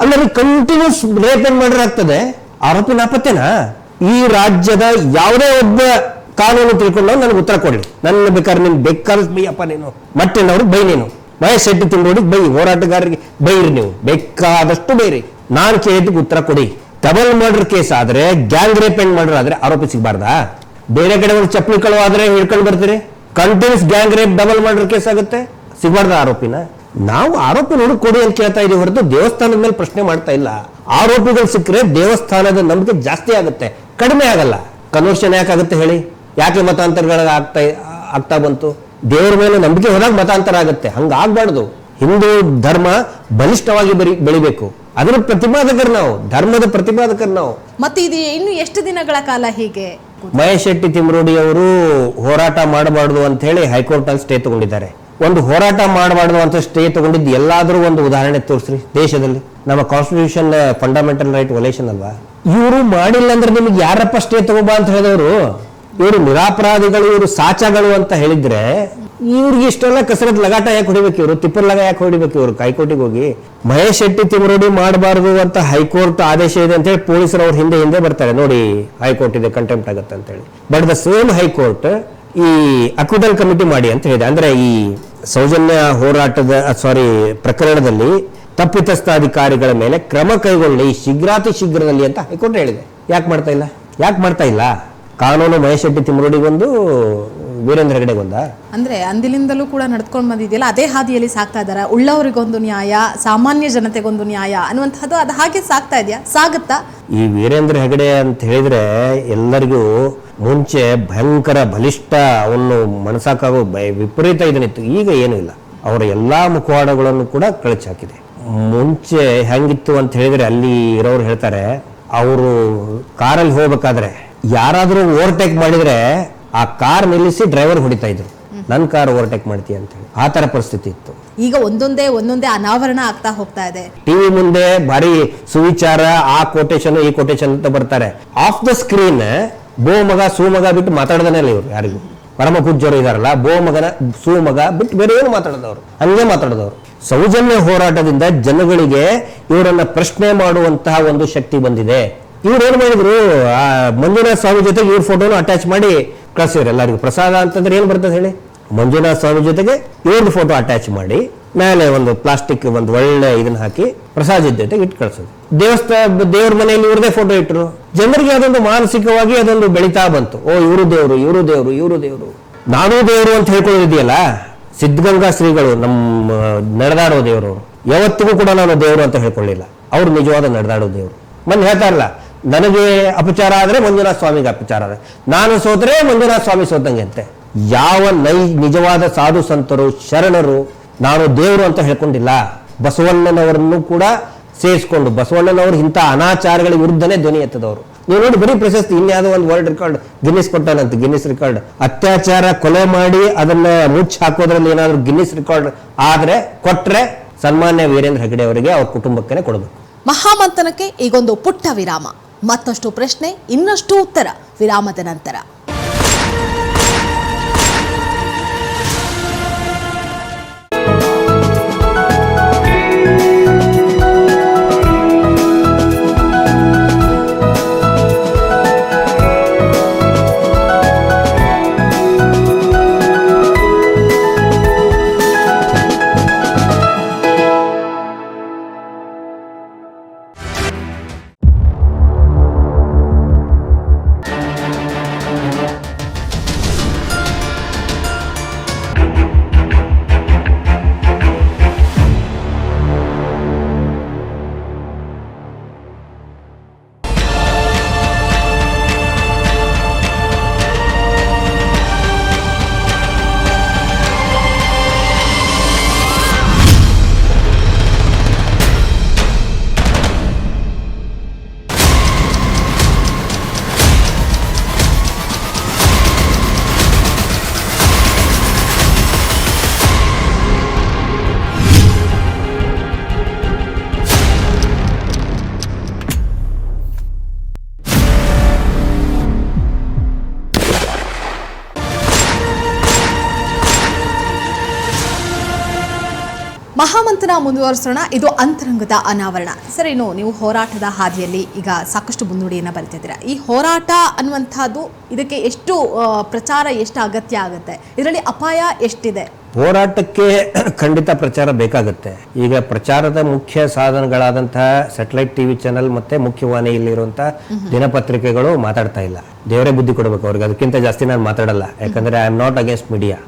ಅಂದ್ರೆ ಕಂಟಿನ್ಯೂಸ್ ರೇಪ್ ಏನ್ ಮರ್ಡರ್ ಆಗ್ತದೆ? ಆರೋಪಿ ನಾಪತ್ತೆನಾ ಈ ರಾಜ್ಯದ ಯಾವುದೇ ಒಬ್ಬ ಕಾನೂನು ತಿಳ್ಕೊಂಡು ನನಗೆ ಉತ್ತರ ಕೊಡಲಿ. ನನ್ನ ಬೇಕಾದ್ರೆ ನೀನು ಬೇಕಾದ ಬೈಯಪ್ಪ ನೀನು. ಮಟ್ಟಿನವ್ರು ಬೈ ನೀನು. ಮಹೇಶ್ ಶೆಟ್ಟಿ ತಿಂಡೋಡಿ ಬೈ, ಹೋರಾಟಗಾರರಿಗೆ ಬೈರಿ ನೀವು. ಬೇಕಾದಷ್ಟು ಬೈರಿ. ನಾನು ಕೇಳಿದ್ದಕ್ಕೆ ಉತ್ತರ ಕೊಡಿ. ಡಬಲ್ ಮರ್ಡರ್ ಕೇಸ್ ಆದ್ರೆ ಗ್ಯಾಂಗ್ ರೇಪ್ ಅಂಡ್ ಮರ್ಡರ್ ಆದ್ರೆ ಆರೋಪಿ ಸಿಗಬಾರ್ದಾ? ಬೇರೆ ಕಡೆ ಒಂದು ಚಪ್ಪಲಿ ಕಳುವಾದ್ರೆ ಹಿಡ್ಕೊಂಡು ಬರ್ತೀರಿ? Continuous gang rape double murder case ಆಗುತ್ತೆ? ಸಿಗಬಾರ್ದ ಆರೋಪಿನ? ನಾವು ಆರೋಪಿ ನೋಡಿ, ಕೊಡಿ ಅಂತ ಕೇಳ್ತಾ ಇದೀವಿ ಹೊರತು ದೇವಸ್ಥಾನದ ಮೇಲೆ ಪ್ರಶ್ನೆ ಮಾಡ್ತಾ ಇಲ್ಲ. ಆರೋಪಿಗಳು ಸಿಕ್ಕರೆ ದೇವಸ್ಥಾನದ ನಂಬಿಕೆ ಜಾಸ್ತಿ ಆಗುತ್ತೆ. ಕಡಿಮೆ ಆಗಲ್ಲ. ಕನ್ವರ್ಷನ್ ಯಾಕಾಗುತ್ತೆ ಹೇಳಿ? ಯಾಕೆ ಮತಾಂತರಗಳ ಆಗ್ತಾ ಆಗ್ತಾ ಬಂತು? ದೇವರ ಮೇಲೆ ನಂಬಿಕೆ ಹೋದಾಗ ಮತಾಂತರ ಆಗುತ್ತೆ. ಹಂಗ ಆಗ್ಬಾರ್ದು ಹಿಂದೂ ಧರ್ಮ ಬಲಿಷ್ಠವಾಗಿ ಬರಿ ಬೆಳಿಬೇಕು. ಅದರ ಪ್ರತಿಪಾದಕರು ನಾವು ಧರ್ಮದ ಪ್ರತಿಪಾದಕರು ನಾವು. ಮತ್ತೆ ಇದು ಇನ್ನು ಎಷ್ಟು ದಿನಗಳ ಕಾಲ ಹೀಗೆ? ಮಹೇಶ್ ಶೆಟ್ಟಿ ತಿಮ್ರೋಡಿ ಅವರು ಹೋರಾಟ ಮಾಡಬಾರ್ದು ಅಂತ ಹೇಳಿ ಹೈಕೋರ್ಟ್ ಅಲ್ಲಿ ಸ್ಟೇ ತಗೊಂಡಿದ್ದಾರೆ. ಒಂದು ಹೋರಾಟ ಮಾಡಬಾರ್ದು ಅಂತ ಸ್ಟೇ ತಗೊಂಡಿದ್ದು ಎಲ್ಲಾದರೂ ಒಂದು ಉದಾಹರಣೆ ತೋರಿಸ್ರಿ ದೇಶದಲ್ಲಿ. ನಮ್ಮ ಕಾನ್ಸ್ಟಿಟ್ಯೂಷನ್ ಫಂಡಮೆಂಟಲ್ ರೈಟ್ ವಲೇಷನ್ ಅಲ್ವಾ? ಇವರು ಮಾಡಿಲ್ಲ ಅಂದ್ರೆ ನಿಮ್ಗೆ ಯಾರಪ್ಪ ಸ್ಟೇ ತಗೋಬಾ ಅಂತ ಹೇಳಿದವರು? ಇವರು ನಿರಾಪರಾಧಿಗಳು, ಇವರು ಸಾಚಗಳು ಅಂತ ಹೇಳಿದ್ರೆ ಇವ್ರಿಗೆ ಇಷ್ಟೆಲ್ಲ ಕಸರತ್ ಲಗಾಟ ಯಾಕೆ ಹೊಡಿಬೇಕು ಇವರು? ತಿಪ್ಪರ್ ಲಗ ಯಾಕೆ ಹೊಡಿಬೇಕು ಇವರು? ಕೈಕೋಟಿಗೆ ಹೋಗಿ ಮಹೇಶ್ ಶೆಟ್ಟಿ ತಿಮರೋಡಿ ಮಾಡಬಾರದು ಅಂತ ಹೈಕೋರ್ಟ್ ಆದೇಶ ಇದೆ ಅಂತ ಹೇಳಿ ಪೊಲೀಸರು ಅವ್ರ ಹಿಂದೆ ಹಿಂದೆ ಬರ್ತಾರೆ. ನೋಡಿ, ಹೈಕೋರ್ಟ್ ಇದೆ ಕಂಟೆಂಪ್ಟ್ ಆಗುತ್ತೆ ಅಂತ ಹೇಳಿ. But the same high court ಈ ಅಕ್ವಿಟಲ್ ಕಮಿಟಿ ಮಾಡಿ ಅಂತ ಹೇಳಿದೆ. ಅಂದ್ರೆ ಈ ಸೌಜನ್ಯ ಹೋರಾಟದ ಸಾರಿ ಪ್ರಕರಣದಲ್ಲಿ ತಪ್ಪಿತಸ್ಥ ಅಧಿಕಾರಿಗಳ ಮೇಲೆ ಕ್ರಮ ಕೈಗೊಳ್ಳಿ, ಶೀಘ್ರಾತಿ ಶೀಘ್ರದಲ್ಲಿ ಅಂತ ಹೈಕೋರ್ಟ್ ಹೇಳಿದೆ. ಯಾಕೆ ಮಾಡ್ತಾ ಇಲ್ಲ? ಯಾಕೆ ಮಾಡ್ತಾ ಇಲ್ಲ? ಕಾನೂನು ಮಹೇಶ್ ಶೆಟ್ಟಿ ವೀರೇಂದ್ರ ಹೆಗಡೆ ಗೊಂದಾ ಅಂದ್ರೆ ಅಂದಿನಿಂದಲೂ ಕೂಡ ನಡ್ಕೊಂಡು ಬಂದಿದೆಯಲ್ಲ ಅದೇ ಹಾದಿಯಲ್ಲಿ ಸಾಕ್ತಾ ಇದ್ದಾರೆ? ಉಳ್ಳವರಿಗೊಂದು ನ್ಯಾಯ ಸಾಮಾನ್ಯ ಜನತೆಗೊಂದು ನ್ಯಾಯ ಅನ್ನುವಂಥದ್ದು ಅದು ಹಾಗೆ ಸಾಕ್ತಾ ಇದೆಯಾ? ಸಾಗುತ್ತಾ? ಈ ವೀರೇಂದ್ರ ಹೆಗಡೆ ಅಂತ ಹೇಳಿದ್ರೆ ಎಲ್ಲರಿಗೂ ಮುಂಚೆ ಭಯಂಕರ ಬಲಿಷ್ಠ ಅವನು ಮನಸಾಕಾಗೋ ಭಯ ವಿಪರೀತ ಇದನ್ನಿತ್ತು. ಈಗ ಏನೂ ಇಲ್ಲ. ಅವರ ಎಲ್ಲಾ ಮುಖವಾಡಗಳನ್ನು ಕೂಡ ಕಳಚಾಕಿದೆ ಮುಂಚೆ ಹೆಂಗಿತ್ತು ಅಂತ ಹೇಳಿದ್ರೆ ಅಲ್ಲಿ ಇರೋರು ಹೇಳ್ತಾರೆ ಅವರು ಕಾರಲ್ಲಿ ಹೋಗ್ಬೇಕಾದ್ರೆ ಯಾರಾದರೂ ಓವರ್ಟೇಕ್ ಮಾಡಿದರೆ ಆ ಕಾರ್ ನಿಲ್ಲಿಸಿ ಡ್ರೈವರ್ ಹೊಡಿತಾ ಇದ್ರು. ನನ್ನ ಕಾರ್ ಓವರ್ಟೇಕ್ ಮಾಡ್ತೀಯ ಅಂತ ಹೇಳಿ. ಆ ಥರ ಪರಿಸ್ಥಿತಿ ಇತ್ತು. ಈಗ ಒಂದೊಂದೇ ಒಂದೊಂದೇ ಅನಾವರಣ ಆಗ್ತಾ ಹೋಗ್ತಾ ಇದೆ. ಟಿವಿ ಮುಂದೆ ಭಾರಿ ಸುವಿಚಾರ ಆ ಕೊಟೇಶನ್ ಈ ಕೊಟೇಶನ್ ಅಂತ ಬರ್ತಾರೆ. ಆಫ್ ದ ಸ್ಕ್ರೀನ್ ಬೋ ಮಗ ಸು ಮಗ ಬಿಟ್ಟು ಮಾತಾಡ್ದಾನೆ ಇಲ್ಲ ಇವ್ರು ಯಾರಿಗೂ. ಪರಮ ಪೂಜ್ಯರು ಇದಾರಲ್ಲ ಬೋ ಮಗನ ಸು ಮಗ ಬಿಟ್ಟು ಬೇರೆ ಏನು ಮಾತಾಡದವ್ರು? ಹಂಗೆ ಮಾತಾಡದವ್ರು. ಸೌಜನ್ಯ ಹೋರಾಟದಿಂದ ಜನಗಳಿಗೆ ಇವರನ್ನ ಪ್ರಶ್ನೆ ಮಾಡುವಂತಹ ಒಂದು ಶಕ್ತಿ ಬಂದಿದೆ. ಇವ್ರು ಏನ್ ಮಾಡಿದ್ರು, ಆ ಮಂಜುನಾಥ ಸ್ವಾಮಿ ಜೊತೆಗೆ ಇವ್ರ ಫೋಟೋನು ಅಟ್ಯಾಚ್ ಮಾಡಿ ಕಳ್ಸಿದ್ರು ಎಲ್ಲರಿಗೂ. ಪ್ರಸಾದ ಅಂತಂದ್ರೆ ಏನ್ ಬರ್ತದೆ ಹೇಳಿ? ಮಂಜುನಾಥ ಸ್ವಾಮಿ ಜೊತೆಗೆ ಇವ್ರದ್ದು ಫೋಟೋ ಅಟ್ಯಾಚ್ ಮಾಡಿ, ಮೇಲೆ ಒಂದು ಪ್ಲಾಸ್ಟಿಕ್ ಒಂದು ಒಳ್ಳೆ ಇದನ್ನ ಹಾಕಿ ಪ್ರಸಾದ ಜೊತೆಗೆ ಇಟ್ಟು ಕಳ್ಸೋದು. ದೇವಸ್ಥಾನ ದೇವ್ರ ಮನೆಯಲ್ಲಿ ಇವ್ರದೇ ಫೋಟೋ ಇಟ್ಟರು ಜನರಿಗೆ ಅದೊಂದು ಮಾನಸಿಕವಾಗಿ ಅದೊಂದು ಬೆಳೀತಾ ಬಂತು. ಓ, ಇವರು ದೇವರು ಇವರು ದೇವರು ಇವರು ದೇವರು. ನಾನು ದೇವರು ಅಂತ ಹೇಳ್ಕೊಳ್ಳೋದಿದೆಯಲ್ಲ ಸಿದ್ಧಗಂಗಾ ಶ್ರೀಗಳು, ನಮ್ಮ ನಡೆದಾಡೋ ದೇವರು. ಯಾವತ್ತಿಗೂ ಕೂಡ ನಾನು ದೇವರು ಅಂತ ಹೇಳ್ಕೊಳ್ಳಿಲ್ಲ. ಅವ್ರು ನಿಜವಾದ ನಡೆದಾಡೋ ದೇವರು. ಮೊನ್ನೆ ಹೇಳ್ತಾರಲ್ಲ ನನಗೆ ಅಪಚಾರ ಆದರೆ ಮಂಜುನಾಥ ಸ್ವಾಮಿಗೆ ಅಪಚಾರ ಆದರೆ. ನಾನು ಸೋದ್ರೆ ಮಂಜುನಾಥ ಸ್ವಾಮಿ ಸೋತಂಗೆ ಅಂತೆ. ಯಾವ ನೈ ನಿಜವಾದ ಸಾಧು ಸಂತರು, ಶರಣರು, ನಾನು ದೇವರು ಅಂತ ಹೇಳ್ಕೊಂಡಿಲ್ಲ. ಬಸವಣ್ಣನವರನ್ನು ಕೂಡ ಸೇರಿಸ್ಕೊಂಡು, ಬಸವಣ್ಣನವರು ಇಂಥ ಅನಾಚಾರಗಳ ವಿರುದ್ಧನೇ ಧ್ವನಿ ಎತ್ತದವರು. ನೀವು ನೋಡಿ ಬರೀ ಪ್ರಶಸ್ತಿ ಇನ್ಯಾವುದೋ ಒಂದು ವರ್ಲ್ಡ್ ರೆಕಾರ್ಡ್ ಗಿನ್ನಿಸ್ ಕೊಟ್ಟಾನಂತ ಗಿನ್ನಿಸ್ ರೆಕಾರ್ಡ್ ಅತ್ಯಾಚಾರ, ಕೊಲೆ ಮಾಡಿ ಅದನ್ನ ಮುಚ್ಚಿ ಹಾಕೋದ್ರಲ್ಲಿ ಏನಾದರೂ ಗಿನ್ನಿಸ್ ರೆಕಾರ್ಡ್ ಆದ್ರೆ ಕೊಟ್ರೆ ಸನ್ಮಾನ್ಯ ವೀರೇಂದ್ರ ಹೆಗಡೆ ಅವರಿಗೆ ಅವ್ರ ಕುಟುಂಬಕ್ಕೆ ಕೊಡಬೇಕು. ಮಹಾಮಂಥನಕ್ಕೆ ಈಗೊಂದು ಪುಟ್ಟ ವಿರಾಮ. ಮತ್ತಷ್ಟು ಪ್ರಶ್ನೆ ಇನ್ನಷ್ಟು ಉತ್ತರ. ವಿರಾಮದ ನಂತರ. ಮಹಾಮಂಥನ ಮುಂದುವರಿಸೋಣ. ಇದು ಅಂತರಂಗದ ಅನಾವರಣ. ಸರ್ ಇನ್ನು ನೀವು ಹೋರಾಟದ ಹಾದಿಯಲ್ಲಿ ಈಗ ಸಾಕಷ್ಟು ಮುನ್ನುಡಿಯನ್ನು ಬರಿತಿದ್ದೀರಾ. ಈ ಹೋರಾಟ ಅನ್ನುವಂಥದ್ದು ಇದಕ್ಕೆ ಎಷ್ಟು ಪ್ರಚಾರ ಎಷ್ಟು ಅಗತ್ಯ ಆಗುತ್ತೆ? ಇದರಲ್ಲಿ ಅಪಾಯ ಎಷ್ಟಿದೆ? ಹೋರಾಟಕ್ಕೆ ಖಂಡಿತ ಪ್ರಚಾರ ಬೇಕಾಗುತ್ತೆ. ಈಗ ಪ್ರಚಾರದ ಮುಖ್ಯ ಸಾಧನಗಳಾದಂತಹ ಸ್ಯಾಟಲೈಟ್ ಟಿವಿ ಚಾನೆಲ್ ಮತ್ತೆ ಮುಖ್ಯವಾಹಿನಿಯಲ್ಲಿರುವಂತಹ ದಿನಪತ್ರಿಕೆಗಳು ಮಾತಾಡ್ತಾ ಇಲ್ಲ. ದೇವರೇ ಬುದ್ಧಿ ಕೊಡಬೇಕು ಅವ್ರಿಗೆ. ಅದಕ್ಕಿಂತ ಜಾಸ್ತಿ ನಾನು ಮಾತಾಡಲ್ಲ. ಯಾಕಂದ್ರೆ I am not against media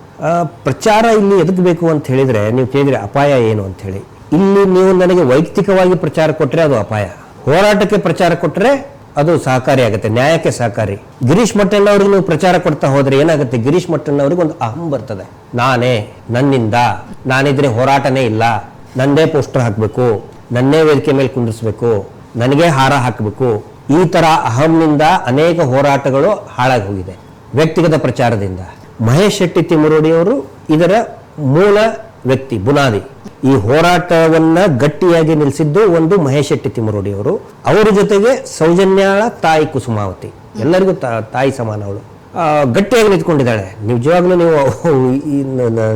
ಪ್ರಚಾರ ಇಲ್ಲಿ ಎದಕ್ಕೆ ಬೇಕು ಅಂತ ಹೇಳಿದರೆ, ನೀವು ಕೇಳಿದರೆ ಅಪಾಯ ಏನು ಅಂತ ಹೇಳಿ. ಇಲ್ಲಿ ನೀವು ನನಗೆ ವೈಯಕ್ತಿಕವಾಗಿ ಪ್ರಚಾರ ಕೊಟ್ಟರೆ ಅದು ಅಪಾಯ. ಹೋರಾಟಕ್ಕೆ ಪ್ರಚಾರ ಕೊಟ್ಟರೆ ಅದು ಸಹಕಾರಿ ಆಗುತ್ತೆ, ನ್ಯಾಯಕ್ಕೆ ಸಹಕಾರಿ. ಗಿರೀಶ್ ಮಟ್ಟಣ್ಣವ್ರಿಗೆ ನೀವು ಪ್ರಚಾರ ಕೊಡ್ತಾ ಹೋದ್ರೆ ಏನಾಗುತ್ತೆ? ಗಿರೀಶ್ ಮಟ್ಟಣ್ಣವ್ರಿಗೆ ಒಂದು ಅಹಂ ಬರ್ತದೆ. ನಾನೇ, ನನ್ನಿಂದ, ನಾನಿದ್ರೆ ಹೋರಾಟನೇ ಇಲ್ಲ, ನಂದೇ ಪೋಸ್ಟರ್ ಹಾಕಬೇಕು, ನನ್ನೇ ವೇದಿಕೆ ಮೇಲೆ ಕುಂದಿಸ್ಬೇಕು ನನಗೆ ಹಾರ ಹಾಕಬೇಕು. ಈ ತರ ಅಹಂನಿಂದ ಅನೇಕ ಹೋರಾಟಗಳು ಹಾಳಾಗಿ ಹೋಗಿದೆ. ವ್ಯಕ್ತಿಗತ ಪ್ರಚಾರದಿಂದ. ಮಹೇಶ್ ಶೆಟ್ಟಿ ತಿಮ್ಮರೋಡಿಯವರು ಇದರ ಮೂಲ ವ್ಯಕ್ತಿ, ಬುನಾದಿ. ಈ ಹೋರಾಟವನ್ನ ಗಟ್ಟಿಯಾಗಿ ನಿಲ್ಲಿಸಿದ್ದು ಒಂದು ಮಹೇಶ್ ಶೆಟ್ಟಿ ತಿಮ್ಮರೋಡಿಯವರು ಅವರ. ಜೊತೆಗೆ ಸೌಜನ್ಯಾಳ ತಾಯಿ ಕುಸುಮಾವತಿ. ಎಲ್ಲರಿಗೂ ತಾಯಿ ಸಮಾನ ಅವಳು. ಗಟ್ಟಿಯಾಗಿ ನಿಂತ್ಕೊಂಡಿದ್ದಾಳೆ. ನಿಜವಾಗ್ಲೂ ನೀವು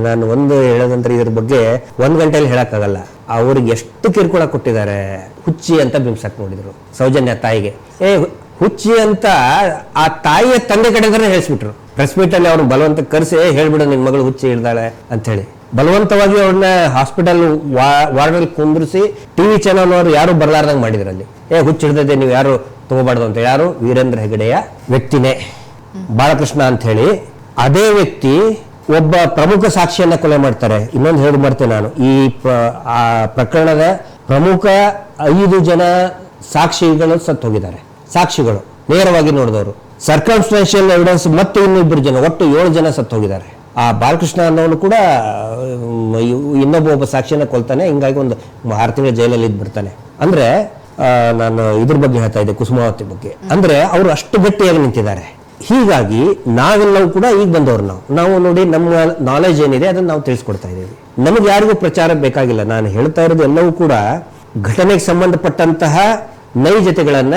ನಾನು ಒಂದು ಹೇಳೋದಂದ್ರೆ ಇದ್ರ ಬಗ್ಗೆ ಒಂದ್ ಗಂಟೆಯಲ್ಲಿ ಹೇಳಕ್ಕಾಗಲ್ಲ. ಅವ್ರಿಗೆ ಎಷ್ಟು ಕಿರುಕುಳ ಕೊಟ್ಟಿದ್ದಾರೆ ಹುಚ್ಚಿ ಅಂತ ಬಿಂಬಿಸಕ್ ನೋಡಿದ್ರು ಸೌಜನ್ಯ ತಾಯಿಗೆ. ಏ ಹುಚ್ಚಿ ಅಂತ ಆ ತಾಯಿಯ ತಂದೆ ಕಡೆಯಿಂದನೇ ಹೇಳಿಸ್ಬಿಟ್ರು. ಪ್ರೆಸ್ ಮೀಟ್ ಅಲ್ಲಿ ಅವ್ರನ್ನ ಬಲವಂತ ಕರೆಸಿ, ಹೇಳ್ಬಿಡು, ನಿನ್ ಮಗಳು ಹುಚ್ಚಿ ಹೇಳ್ದಾಳೆ ಅಂತ ಹೇಳಿ ಬಲವಂತವಾಗಿ ಅವ್ರನ್ನ ಹಾಸ್ಪಿಟಲ್ ವಾರ್ಡಲ್ಲಿ ಕುಂದ್ರಿಸಿ ಟಿವಿ ಚಾನಲ್ ಅವರು ಯಾರು ಬರ್ಲಾರ್ದಂಗ್ ಮಾಡಿದ್ರು ಅಲ್ಲಿ ಏ, ಹುಚ್ಚಿ ಹಿಡ್ದದೆ ನೀವು ಯಾರು ತಗೋಬಾರ್ದು ಅಂತ ಯಾರು? ವೀರೇಂದ್ರ ಹೆಗಡೆಯ ವ್ಯಕ್ತಿನೇ. ಬಾಲಕೃಷ್ಣ ಅಂತ ಹೇಳಿ ಅದೇ ವ್ಯಕ್ತಿ ಒಬ್ಬ ಪ್ರಮುಖ ಸಾಕ್ಷಿಯನ್ನ ಕೊಲೆ ಮಾಡ್ತಾರೆ. ಇನ್ನೊಂದು ಹೇಳಿ ಬರ್ತೇನೆ ನಾನು. ಈ ಪ್ರಕರಣದ ಪ್ರಮುಖ ಐದು ಜನ ಸಾಕ್ಷಿಗಳು ಸತ್ತು ಹೋಗಿದ್ದಾರೆ ಸಾಕ್ಷಿಗಳು, ನೇರವಾಗಿ ನೋಡಿದವರು. ಸರ್ಕಮ್ಸ್ಟೆನ್ಷಿಯಲ್ ಎವಿಡೆನ್ಸ್ ಮತ್ತೆ ಇನ್ನಿಬ್ಬರು ಜನ, ಒಟ್ಟು ಏಳು ಜನ ಸತ್ತು ಹೋಗಿದ್ದಾರೆ ಆ ಬಾಲಕೃಷ್ಣ ಅನ್ನೋನು ಕೂಡ ಇನ್ನೊಬ್ಬ ಒಬ್ಬ ಸಾಕ್ಷಿನ ಕೊಲ್ತಾನೆ, ಹಿಂಗಾಗಿ ಒಂದು ಆರು ತಿಂಗಳ ಜೈಲಲ್ಲಿ ಇದ್ದು ಬಿಡ್ತಾನೆ ಅಂದ್ರೆ ನಾನು ಇದ್ರ ಬಗ್ಗೆ ಹೇಳ್ತಾ ಇದ್ದೆ, ಕುಸುಮಾವತಿ ಬಗ್ಗೆ. ಅಂದ್ರೆ, ಅವರು ಅಷ್ಟು ಗಟ್ಟಿಯಾಗಿ ನಿಂತಿದ್ದಾರೆ. ಹೀಗಾಗಿ, ನಾವೆಲ್ಲವೂ ಕೂಡ ಈಗ ಬಂದವರು ನಾವು. ನಾವು ನೋಡಿ ನಮ್ಮ ನಾಲೆಜ್ ಏನಿದೆ, ಅದನ್ನು ನಾವು ತಿಳಿಸ್ಕೊಡ್ತಾ ಇದ್ದೀವಿ. ನಮಗೆ ಯಾರಿಗೂ ಪ್ರಚಾರ ಬೇಕಾಗಿಲ್ಲ. ನಾನು ಹೇಳ್ತಾ ಇರೋದು ಎಲ್ಲವೂ ಕೂಡ ಘಟನೆಗೆ ಸಂಬಂಧಪಟ್ಟಂತಹ ನೈಜತೆಗಳನ್ನ